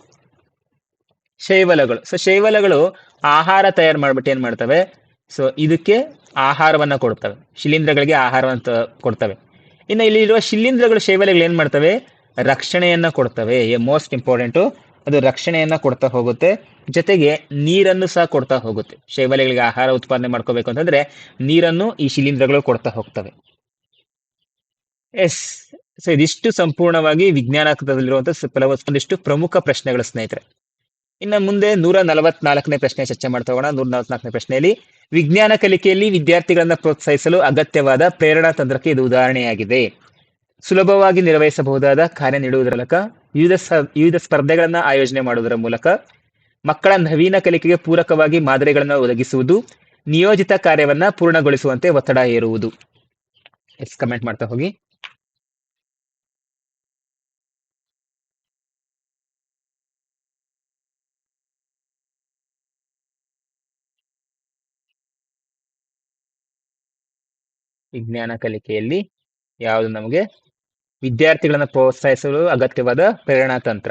ಶೈವಲಗಳು. ಸೊ ಶೈವಲಗಳು ಆಹಾರ ತಯಾರು ಮಾಡ್ಬಿಟ್ಟು ಏನ್ ಮಾಡ್ತವೆ? ಸೊ ಇದಕ್ಕೆ ಆಹಾರವನ್ನ ಕೊಡ್ತವೆ. ಶಿಲೀಂಧ್ರಗಳಿಗೆ ಆಹಾರವನ್ನ ಕೊಡ್ತವೆ. ಇನ್ನು ಇಲ್ಲಿ ಇರುವ ಶಿಲೀಂಧ್ರಗಳು ಶೈವಾಲಯಗಳು ಏನು ಮಾಡ್ತವೆ? ರಕ್ಷಣೆಯನ್ನು ಕೊಡ್ತವೆ. ಮೋಸ್ಟ್ ಇಂಪಾರ್ಟೆಂಟು ಅದು ರಕ್ಷಣೆಯನ್ನು ಕೊಡ್ತಾ ಹೋಗುತ್ತೆ. ಜೊತೆಗೆ ನೀರನ್ನು ಸಹ ಕೊಡ್ತಾ ಹೋಗುತ್ತೆ. ಶೈವಾಲಯಗಳಿಗೆ ಆಹಾರ ಉತ್ಪಾದನೆ ಮಾಡ್ಕೋಬೇಕು ಅಂತಂದ್ರೆ ನೀರನ್ನು ಈ ಶಿಲೀಂಧ್ರಗಳು ಕೊಡ್ತಾ ಹೋಗ್ತವೆ. ಎಸ್ ಸೊ ಇದಿಷ್ಟು ಸಂಪೂರ್ಣವಾಗಿ ವಿಜ್ಞಾನದಲ್ಲಿರುವಂತಹ ಒಂದಿಷ್ಟು ಪ್ರಮುಖ ಪ್ರಶ್ನೆಗಳು ಸ್ನೇಹಿತರೆ. ಇನ್ನು ಮುಂದೆ ನೂರ ನಲವತ್ನಾಲ್ಕನೇ ಪ್ರಶ್ನೆ ಚರ್ಚೆ ಮಾಡ್ತಾ ಹೋಗೋಣ. ನೂರ ನಲವತ್ನಾಲ್ಕನೇ ಪ್ರಶ್ನೆಯಲ್ಲಿ ವಿಜ್ಞಾನ ಕಲಿಕೆಯಲ್ಲಿ ವಿದ್ಯಾರ್ಥಿಗಳನ್ನು ಪ್ರೋತ್ಸಾಹಿಸಲು ಅಗತ್ಯವಾದ ಪ್ರೇರಣಾ ತಂತ್ರಕ್ಕೆ ಇದು ಉದಾಹರಣೆಯಾಗಿದೆ. ಸುಲಭವಾಗಿ ನಿರ್ವಹಿಸಬಹುದಾದ ಕಾರ್ಯ ನೀಡುವುದರ ಮೂಲಕ ವಿವಿಧ ವಿವಿಧ ಸ್ಪರ್ಧೆಗಳನ್ನು ಆಯೋಜನೆ ಮಾಡುವುದರ ಮೂಲಕ ಮಕ್ಕಳ ನವೀನ ಕಲಿಕೆಗೆ ಪೂರಕವಾಗಿ ಮಾದರಿಗಳನ್ನು ಒದಗಿಸುವುದು, ನಿಯೋಜಿತ ಕಾರ್ಯವನ್ನ ಪೂರ್ಣಗೊಳಿಸುವಂತೆ ಒತ್ತಡ ಹೇರುವುದು. ಎಸ್, ಕಮೆಂಟ್ ಮಾಡ್ತಾ ಹೋಗಿ. ವಿಜ್ಞಾನ ಕಲಿಕೆಯಲ್ಲಿ ಯಾವುದು ನಮಗೆ ವಿದ್ಯಾರ್ಥಿಗಳನ್ನು ಪ್ರೋತ್ಸಾಹಿಸಲು ಅಗತ್ಯವಾದ ಪ್ರೇರಣಾ ತಂತ್ರ.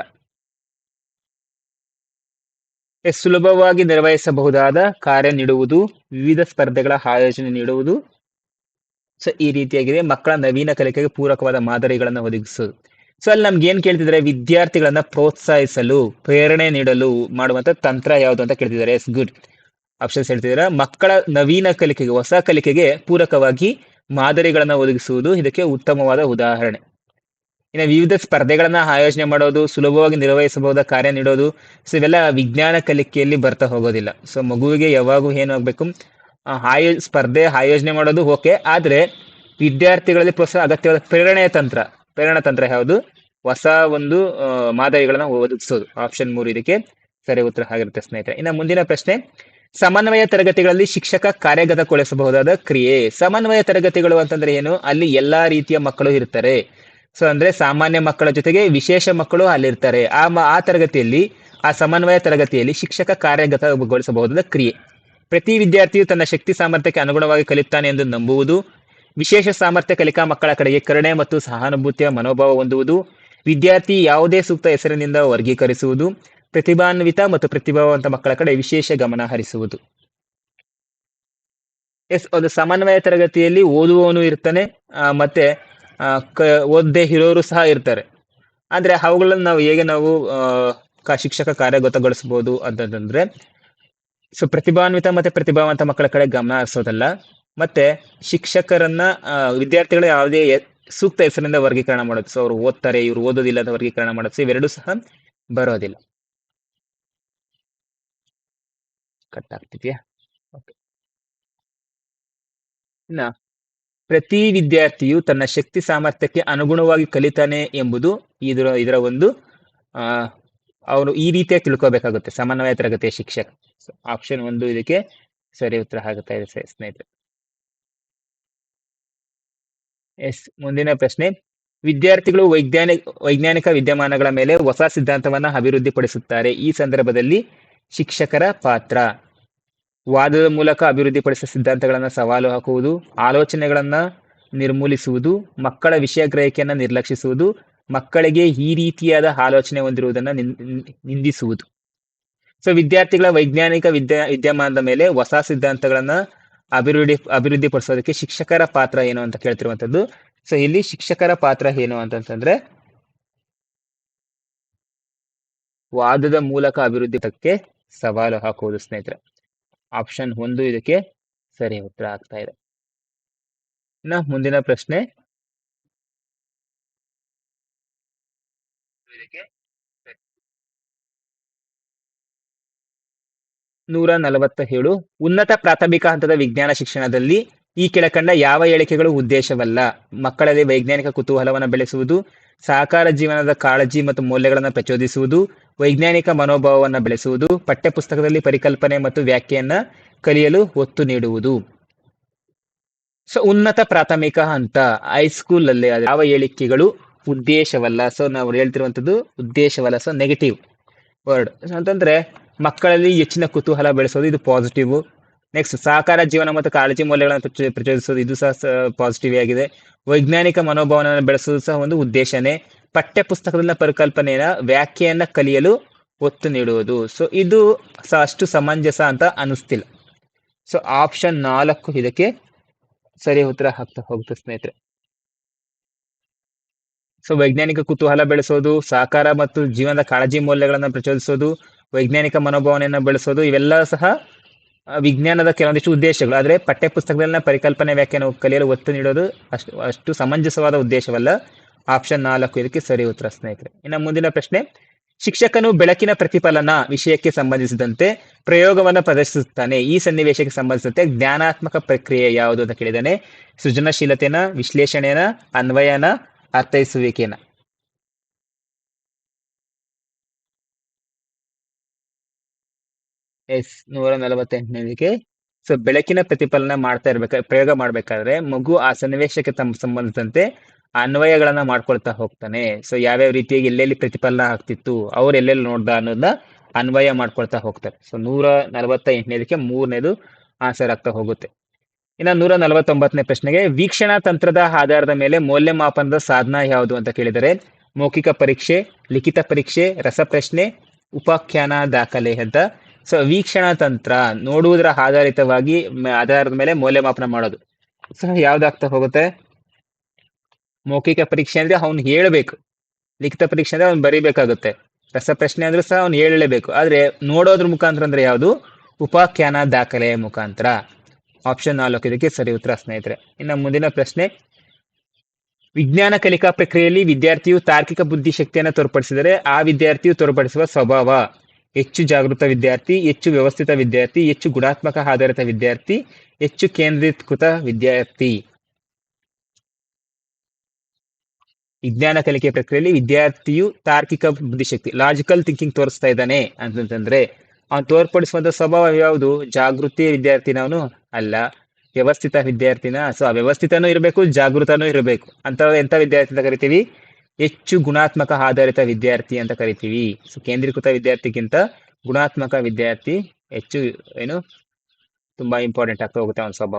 ಸುಲಭವಾಗಿ ನಿರ್ವಹಿಸಬಹುದಾದ ಕಾರ್ಯ ನೀಡುವುದು, ವಿವಿಧ ಸ್ಪರ್ಧೆಗಳ ಆಯೋಜನೆ ನೀಡುವುದು. ಸೊ, ಈ ರೀತಿಯಾಗಿದೆ ಮಕ್ಕಳ ನವೀನ ಕಲಿಕೆಗೆ ಪೂರಕವಾದ ಮಾದರಿಗಳನ್ನು ಒದಗಿಸುವುದು. ಸೊ, ಅಲ್ಲಿ ನಮ್ಗೆ ಏನ್ ಕೇಳ್ತಿದ್ದಾರೆ ವಿದ್ಯಾರ್ಥಿಗಳನ್ನ ಪ್ರೋತ್ಸಾಹಿಸಲು, ಪ್ರೇರಣೆ ನೀಡಲು ಮಾಡುವಂತ ತಂತ್ರ ಯಾವುದು ಅಂತ ಕೇಳ್ತಿದ್ದಾರೆ ಎಸ್, ಗುಡ್. ಆಪ್ಷನ್ಸ್ ಹೇಳ್ತಿದ್ದೀರಾ ಮಕ್ಕಳ ನವೀನ ಕಲಿಕೆಗೆ ಹೊಸ ಕಲಿಕೆಗೆ ಪೂರಕವಾಗಿ ಮಾದರಿಗಳನ್ನ ಒದಗಿಸುವುದು ಇದಕ್ಕೆ ಉತ್ತಮವಾದ ಉದಾಹರಣೆ. ಇನ್ನು ವಿವಿಧ ಸ್ಪರ್ಧೆಗಳನ್ನ ಆಯೋಜನೆ ಮಾಡೋದು ಸುಲಭವಾಗಿ ನಿರ್ವಹಿಸಬಹುದಾದ ಕಾರ್ಯ ನೀಡೋದು ಸೊ ಇವೆಲ್ಲ ವಿಜ್ಞಾನ ಕಲಿಕೆಯಲ್ಲಿ ಬರ್ತಾ ಹೋಗೋದಿಲ್ಲ. ಸೊ ಮಗುವಿಗೆ ಯಾವಾಗೂ ಏನು ಆಗ್ಬೇಕು? ಆ, ಆಯೋ ಸ್ಪರ್ಧೆ ಆಯೋಜನೆ ಮಾಡೋದು ಓಕೆ ಆದರೆ ವಿದ್ಯಾರ್ಥಿಗಳಲ್ಲಿ ಪ್ರೋತ್ಸಾಹ ಅಗತ್ಯವಾದ ಪ್ರೇರಣೆ ತಂತ್ರ ಪ್ರೇರಣಾ ತಂತ್ರ ಯಾವುದು? ಹೊಸ ಒಂದು ಮಾದರಿಗಳನ್ನ ಒದಗಿಸೋದು. ಆಪ್ಷನ್ ಮೂರು ಇದಕ್ಕೆ ಸರಿ ಉತ್ತರ ಆಗಿರುತ್ತೆ ಸ್ನೇಹಿತರೆ. ಇನ್ನು ಮುಂದಿನ ಪ್ರಶ್ನೆ ಸಮನ್ವಯ ತರಗತಿಗಳಲ್ಲಿ ಶಿಕ್ಷಕ ಕಾರ್ಯಗತಗೊಳಿಸಬಹುದಾದ ಕ್ರಿಯೆ. ಸಮನ್ವಯ ತರಗತಿಗಳು ಅಂತಂದ್ರೆ ಏನು? ಅಲ್ಲಿ ಎಲ್ಲಾ ರೀತಿಯ ಮಕ್ಕಳು ಇರ್ತಾರೆ. ಸೊ ಅಂದ್ರೆ ಸಾಮಾನ್ಯ ಮಕ್ಕಳ ಜೊತೆಗೆ ವಿಶೇಷ ಮಕ್ಕಳು ಅಲ್ಲಿರ್ತಾರೆ. ಆ ಆ ತರಗತಿಯಲ್ಲಿ, ಆ ಸಮನ್ವಯ ತರಗತಿಯಲ್ಲಿ ಶಿಕ್ಷಕ ಕಾರ್ಯಗತಗೊಳಿಸಬಹುದಾದ ಕ್ರಿಯೆ. ಪ್ರತಿ ವಿದ್ಯಾರ್ಥಿಯು ತನ್ನ ಶಕ್ತಿ ಸಾಮರ್ಥ್ಯಕ್ಕೆ ಅನುಗುಣವಾಗಿ ಕಲಿಯುತ್ತಾನೆ ಎಂದು ನಂಬುವುದು. ವಿಶೇಷ ಸಾಮರ್ಥ್ಯ ಕಲಿಕಾ ಮಕ್ಕಳ ಕಡೆಗೆ ಕರುಣೆ ಮತ್ತು ಸಹಾನುಭೂತಿಯ ಮನೋಭಾವ ಹೊಂದುವುದು. ವಿದ್ಯಾರ್ಥಿ ಯಾವುದೇ ಸೂಕ್ತ ಹೆಸರಿನಿಂದ ವರ್ಗೀಕರಿಸುವುದು. ಪ್ರತಿಭಾನ್ವಿತ ಮತ್ತು ಪ್ರತಿಭಾವಂತ ಮಕ್ಕಳ ಕಡೆ ವಿಶೇಷ ಗಮನ ಹರಿಸುವುದು. ಎಸ್, ಒಂದು ಸಮನ್ವಯ ತರಗತಿಯಲ್ಲಿ ಓದುವವನು ಇರ್ತಾನೆ ಮತ್ತೆ ಓದದೇ ಇರೋರು ಸಹ ಇರ್ತಾರೆ. ಅಂದ್ರೆ ಅವುಗಳನ್ನು ನಾವು ಹೇಗೆ ನಾವು ಶಿಕ್ಷಕ ಕಾರ್ಯಗತಗೊಳಿಸಬಹುದು ಅಂತಂದ್ರೆ, ಸೊ, ಪ್ರತಿಭಾನ್ವಿತ ಮತ್ತೆ ಪ್ರತಿಭಾವಂತ ಮಕ್ಕಳ ಕಡೆ ಗಮನ ಹರಿಸೋದಲ್ಲ, ಮತ್ತೆ ಶಿಕ್ಷಕರನ್ನ ವಿದ್ಯಾರ್ಥಿಗಳ ಯಾವುದೇ ಸೂಕ್ತ ಹೆಸರಿನಿಂದ ವರ್ಗೀಕರಣ ಮಾಡೋದು, ಸೊ, ಅವ್ರು ಓದ್ತಾರೆ, ಇವ್ರು ಓದೋದಿಲ್ಲ ಅಂತ ವರ್ಗೀಕರಣ ಮಾಡೋದು, ಸೊ, ಇವೆರಡೂ ಸಹ ಬರೋದಿಲ್ಲ. ಕಟ್ ಆಗ್ತಿದ್ಯಾ? ಇನ್ನ ಪ್ರತಿ ವಿದ್ಯಾರ್ಥಿಯು ತನ್ನ ಶಕ್ತಿ ಸಾಮರ್ಥ್ಯಕ್ಕೆ ಅನುಗುಣವಾಗಿ ಕಲಿತಾನೆ ಎಂಬುದು ಇದರ ಇದರ ಒಂದು, ಆ, ಅವನು ಈ ರೀತಿಯಾಗಿ ತಿಳ್ಕೊಬೇಕಾಗುತ್ತೆ. ಸಮನ್ವಯ ತರಗತಿಯ ಶಿಕ್ಷಕ. ಆಪ್ಷನ್ ಒಂದು ಇದಕ್ಕೆ ಸರಿ ಉತ್ತರ ಆಗುತ್ತಾ ಇದೆ ಸ್ನೇಹಿತರೆ. ಎಸ್, ಮುಂದಿನ ಪ್ರಶ್ನೆ. ವಿದ್ಯಾರ್ಥಿಗಳು ವೈಜ್ಞಾನಿಕ ವೈಜ್ಞಾನಿಕ ವಿದ್ಯಮಾನಗಳ ಮೇಲೆ ಹೊಸ ಸಿದ್ಧಾಂತವನ್ನ ಅಭಿವೃದ್ಧಿಪಡಿಸುತ್ತಾರೆ. ಈ ಸಂದರ್ಭದಲ್ಲಿ ಶಿಕ್ಷಕರ ಪಾತ್ರ. ವಾದದ ಮೂಲಕ ಅಭಿವೃದ್ಧಿಪಡಿಸಿದ ಸಿದ್ಧಾಂತಗಳನ್ನು ಸವಾಲು ಹಾಕುವುದು, ಆಲೋಚನೆಗಳನ್ನ ನಿರ್ಮೂಲಿಸುವುದು, ಮಕ್ಕಳ ವಿಷಯ ಗ್ರಹಿಕೆಯನ್ನ ನಿರ್ಲಕ್ಷಿಸುವುದು, ಮಕ್ಕಳಿಗೆ ಈ ರೀತಿಯಾದ ಆಲೋಚನೆ ಹೊಂದಿರುವುದನ್ನ ನಿನ್- ನಿನ್- ನಿಂದಿಸುವುದು. ಸೊ ವಿದ್ಯಾರ್ಥಿಗಳ ವೈಜ್ಞಾನಿಕ ವಿದ್ಯಾ, ವಿದ್ಯಮಾನದ ಮೇಲೆ ಹೊಸ ಸಿದ್ಧಾಂತಗಳನ್ನ ಅಭಿವೃದ್ಧಿ, ಅಭಿವೃದ್ಧಿಪಡಿಸೋದಕ್ಕೆ ಶಿಕ್ಷಕರ ಪಾತ್ರ ಏನು ಅಂತ ಕೇಳ್ತಿರುವಂಥದ್ದು. ಸೊ ಇಲ್ಲಿ ಶಿಕ್ಷಕರ ಪಾತ್ರ ಏನು ಅಂತಂತಂದ್ರೆ, ವಾದದ ಮೂಲಕ ಅಭಿವೃದ್ಧಿಗೆ ಸವಾಲು ಹಾಕುವುದು ಸ್ನೇಹಿತರೆ. ಆಪ್ಷನ್ ಒಂದು ಇದಕ್ಕೆ ಸರಿ ಉತ್ತರ ಆಗ್ತಾ ಇದೆ. ಇನ್ನ ಮುಂದಿನ ಪ್ರಶ್ನೆ. ನೂರ ನಲವತ್ತ ಏಳು ಉನ್ನತ ಪ್ರಾಥಮಿಕ ಹಂತದ ವಿಜ್ಞಾನ ಶಿಕ್ಷಣದಲ್ಲಿ ಈ ಕೆಳಕಂಡ ಯಾವ ಹೇಳಿಕೆಗಳು ಉದ್ದೇಶವಲ್ಲ? ಮಕ್ಕಳಲ್ಲಿ ವೈಜ್ಞಾನಿಕ ಕುತೂಹಲವನ್ನು ಬೆಳೆಸುವುದು ಸಹಕಾರ ಜೀವನದ ಕಾಳಜಿ ಮತ್ತು ಮೌಲ್ಯಗಳನ್ನು ಪ್ರಚೋದಿಸುವುದು, ವೈಜ್ಞಾನಿಕ ಮನೋಭಾವವನ್ನು ಬೆಳೆಸುವುದು, ಪಠ್ಯಪುಸ್ತಕದಲ್ಲಿ ಪರಿಕಲ್ಪನೆ ಮತ್ತು ವ್ಯಾಖ್ಯೆಯನ್ನು ಕಲಿಯಲು ಒತ್ತು ನೀಡುವುದು. ಸೊ, ಉನ್ನತ ಪ್ರಾಥಮಿಕ ಹಂತ ಹೈಸ್ಕೂಲ್ ಅಲ್ಲಿ ಯಾವ ಹೇಳಿಕೆಗಳು ಉದ್ದೇಶವಲ್ಲ. ಸೊ ನಾವು ಹೇಳ್ತಿರುವಂಥದ್ದು ಉದ್ದೇಶವಲ್ಲ. ಸೊ ನೆಗೆಟಿವ್ ವರ್ಡ್ ಅಂತಂದ್ರೆ ಮಕ್ಕಳಲ್ಲಿ ಹೆಚ್ಚಿನ ಕುತೂಹಲ ಬೆಳೆಸೋದು ಇದು ಪಾಸಿಟಿವ್ ನೆಕ್ಸ್ಟ್ ಸಹಕಾರ ಜೀವನ ಮತ್ತು ಕಾಳಜಿ ಮೌಲ್ಯಗಳನ್ನು ಪ್ರಚೋ- ಪ್ರಚೋದಿಸೋದು ಇದು ಸಹ ಪಾಸಿಟಿವ್ ಆಗಿದೆ. ವೈಜ್ಞಾನಿಕ ಮನೋಭಾವನೆಯನ್ನು ಬೆಳೆಸೋದು ಸಹ ಒಂದು ಉದ್ದೇಶನೇ. ಪಠ್ಯ ಪುಸ್ತಕದಲ್ಲಿನ ಪರಿಕಲ್ಪನೆಯ ವ್ಯಾಖ್ಯೆಯನ್ನ ಕಲಿಯಲು ಒತ್ತು ನೀಡುವುದು. ಸೊ ಇದು ಅಷ್ಟು ಸಮಂಜಸ ಅಂತ ಅನಿಸ್ತಿಲ್ಲ ಸೊ ಆಪ್ಷನ್ ನಾಲ್ಕು ಇದಕ್ಕೆ ಸರಿ ಉತ್ತರ ಹಾಕ್ತಾ ಹೋಗುತ್ತೆ ಸ್ನೇಹಿತರೆ. ಸೊ ವೈಜ್ಞಾನಿಕ ಕುತೂಹಲ ಬೆಳೆಸೋದು, ಸಹಕಾರ ಮತ್ತು ಜೀವನದ ಕಾಳಜಿ ಮೌಲ್ಯಗಳನ್ನು ಪ್ರಚೋದಿಸೋದು, ವೈಜ್ಞಾನಿಕ ಮನೋಭಾವನೆಯನ್ನು ಬೆಳೆಸೋದು, ಇವೆಲ್ಲ ಸಹ ವಿಜ್ಞಾನದ ಕೆಲವೊಂದಿಷ್ಟು ಉದ್ದೇಶಗಳು. ಆದರೆ ಪಠ್ಯಪುಸ್ತಕದಲ್ಲಿನ ಪರಿಕಲ್ಪನೆ ವ್ಯಾಖ್ಯಾನ ಕಲಿಯಲು ಒತ್ತು ನೀಡೋದು ಅಷ್ಟು ಅಷ್ಟು ಸಮಂಜಸವಾದ ಉದ್ದೇಶವಲ್ಲ. ಆಪ್ಷನ್ ನಾಲ್ಕು, ಇದಕ್ಕೆ ಸರಿ ಉತ್ತರ, ಸ್ನೇಹಿತರೆ. ಇನ್ನು ಮುಂದಿನ ಪ್ರಶ್ನೆ. ಶಿಕ್ಷಕನು ಬೆಳಕಿನ ಪ್ರತಿಫಲನ ವಿಷಯಕ್ಕೆ ಸಂಬಂಧಿಸಿದಂತೆ ಪ್ರಯೋಗವನ್ನು ಪ್ರದರ್ಶಿಸುತ್ತಾನೆ. ಈ ಸನ್ನಿವೇಶಕ್ಕೆ ಸಂಬಂಧಿಸಿದಂತೆ ಜ್ಞಾನಾತ್ಮಕ ಪ್ರಕ್ರಿಯೆ ಯಾವುದು ಅಂತ ಕೇಳಿದಾನೆ ಸೃಜನಶೀಲತೆನ, ವಿಶ್ಲೇಷಣೆನ, ಅನ್ವಯನ, ಅರ್ಥೈಸುವಿಕೆನ. ಎಸ್ ನೂರ ನಲವತ್ತೆಂಟನೇದಿಗೆ ಸೊ ಬೆಳಕಿನ ಪ್ರತಿಫಲನ ಮಾಡ್ತಾ ಇರ್ಬೇಕಾದ್ರೆ ಪ್ರಯೋಗ ಮಾಡ್ಬೇಕಾದ್ರೆ ಮಗು ಆ ಸನ್ನಿವೇಶಕ್ಕೆ ತಮ್ಮ ಸಂಬಂಧಿಸಿದಂತೆ ಅನ್ವಯಗಳನ್ನ ಮಾಡ್ಕೊಳ್ತಾ ಹೋಗ್ತಾನೆ. ಸೊ ಯಾವ್ಯಾವ ರೀತಿಯಾಗಿ ಎಲ್ಲೆಲ್ಲಿ ಪ್ರತಿಫಲನ ಆಗ್ತಿತ್ತು, ಅವ್ರು ಎಲ್ಲೆಲ್ಲಿ ನೋಡ್ದ ಅನ್ನೋದನ್ನ ಅನ್ವಯ ಮಾಡ್ಕೊಳ್ತಾ ಹೋಗ್ತಾರೆ. ಸೊ ನೂರ ನಲವತ್ತ ಎಂಟನೇದಕ್ಕೆ ಮೂರನೇದು ಆನ್ಸರ್ ಆಗ್ತಾ ಹೋಗುತ್ತೆ. ಇನ್ನು ನೂರ ನಲವತ್ತೊಂಬತ್ತನೇ ಪ್ರಶ್ನೆಗೆ, ವೀಕ್ಷಣಾ ತಂತ್ರದ ಆಧಾರದ ಮೇಲೆ ಮೌಲ್ಯಮಾಪನದ ಸಾಧನ ಯಾವುದು ಅಂತ ಕೇಳಿದರೆ, ಮೌಖಿಕ ಪರೀಕ್ಷೆ, ಲಿಖಿತ ಪರೀಕ್ಷೆ, ರಸಪ್ರಶ್ನೆ, ಉಪಾಖ್ಯಾನ ದಾಖಲೆ ಅಂತ ಸೊ ವೀಕ್ಷಣಾ ತಂತ್ರ ನೋಡುವುದರ ಆಧಾರಿತವಾಗಿ ಆಧಾರದ ಮೇಲೆ ಮೌಲ್ಯಮಾಪನ ಮಾಡೋದು. ಸೊ ಯಾವ್ದಾಗ್ತಾ ಹೋಗುತ್ತೆ? ಮೌಖಿಕ ಪರೀಕ್ಷೆ ಅಂದ್ರೆ ಅವ್ನು ಹೇಳಬೇಕು. ಲಿಖಿತ ಪರೀಕ್ಷೆ ಅಂದ್ರೆ ಅವ್ನು ಬರಿಬೇಕಾಗುತ್ತೆ. ರಸಪ್ರಶ್ನೆ ಅಂದ್ರೆ ಸಹ ಅವ್ನು ಹೇಳಲೇಬೇಕು. ಆದ್ರೆ ನೋಡೋದ್ರ ಮುಖಾಂತರ ಅಂದ್ರೆ ಯಾವುದು? ಉಪಾಖ್ಯಾನ ದಾಖಲೆಯ ಮುಖಾಂತರ. ಆಪ್ಷನ್ ನಾಲ್ಕು, ಇದಕ್ಕೆ ಸರಿ ಉತ್ತರ, ಸ್ನೇಹಿತರೆ. ಇನ್ನು ಮುಂದಿನ ಪ್ರಶ್ನೆ. ವಿಜ್ಞಾನ ಕಲಿಕಾ ಪ್ರಕ್ರಿಯೆಯಲ್ಲಿ ವಿದ್ಯಾರ್ಥಿಯು ತಾರ್ಕಿಕ ಬುದ್ಧಿಶಕ್ತಿಯನ್ನು ತೋರ್ಪಡಿಸಿದರೆ ಆ ವಿದ್ಯಾರ್ಥಿಯು ತೋರ್ಪಡಿಸುವ ಸ್ವಭಾವ. ಹೆಚ್ಚು ಜಾಗೃತ ವಿದ್ಯಾರ್ಥಿ, ಹೆಚ್ಚು ವ್ಯವಸ್ಥಿತ ವಿದ್ಯಾರ್ಥಿ, ಹೆಚ್ಚು ಗುಣಾತ್ಮಕ ಆಧಾರಿತ ವಿದ್ಯಾರ್ಥಿ, ಹೆಚ್ಚು ಕೇಂದ್ರೀಕೃತ ವಿದ್ಯಾರ್ಥಿ. ವಿಜ್ಞಾನ ಕಲಿಕೆ ಪ್ರಕ್ರಿಯೆಯಲ್ಲಿ ವಿದ್ಯಾರ್ಥಿಯು ತಾರ್ಕಿಕ ಬುದ್ಧಿಶಕ್ತಿ ಲಾಜಿಕಲ್ ಥಿಂಕಿಂಗ್ ತೋರಿಸ್ತಾ ಇದ್ದಾನೆ ಅಂತಂತಂದ್ರೆ, ಅವನು ತೋರ್ಪಡಿಸುವಂತ ಸ್ವಭಾವ ಯಾವುದು? ಜಾಗೃತಿ ವಿದ್ಯಾರ್ಥಿನವನು ಅಲ್ಲ. ವ್ಯವಸ್ಥಿತ ವಿದ್ಯಾರ್ಥಿನ, ಸೊ ವ್ಯವಸ್ಥಿತನೂ ಇರಬೇಕು, ಜಾಗೃತನೂ ಇರಬೇಕು. ಅಂತ ಎಂತ ವಿದ್ಯಾರ್ಥಿ ಅಂತ ಕರಿತೀವಿ? ಹೆಚ್ಚು ಗುಣಾತ್ಮಕ ಆಧಾರಿತ ವಿದ್ಯಾರ್ಥಿ ಅಂತ ಕರಿತೀವಿ. ಸೊ ಕೇಂದ್ರೀಕೃತ ವಿದ್ಯಾರ್ಥಿಗಿಂತ ಗುಣಾತ್ಮಕ ವಿದ್ಯಾರ್ಥಿ ಹೆಚ್ಚು, ಏನು, ತುಂಬಾ ಇಂಪಾರ್ಟೆಂಟ್ ಆಗ್ತಾ ಹೋಗುತ್ತೆ ಅವನ ಸ್ವಭಾವ.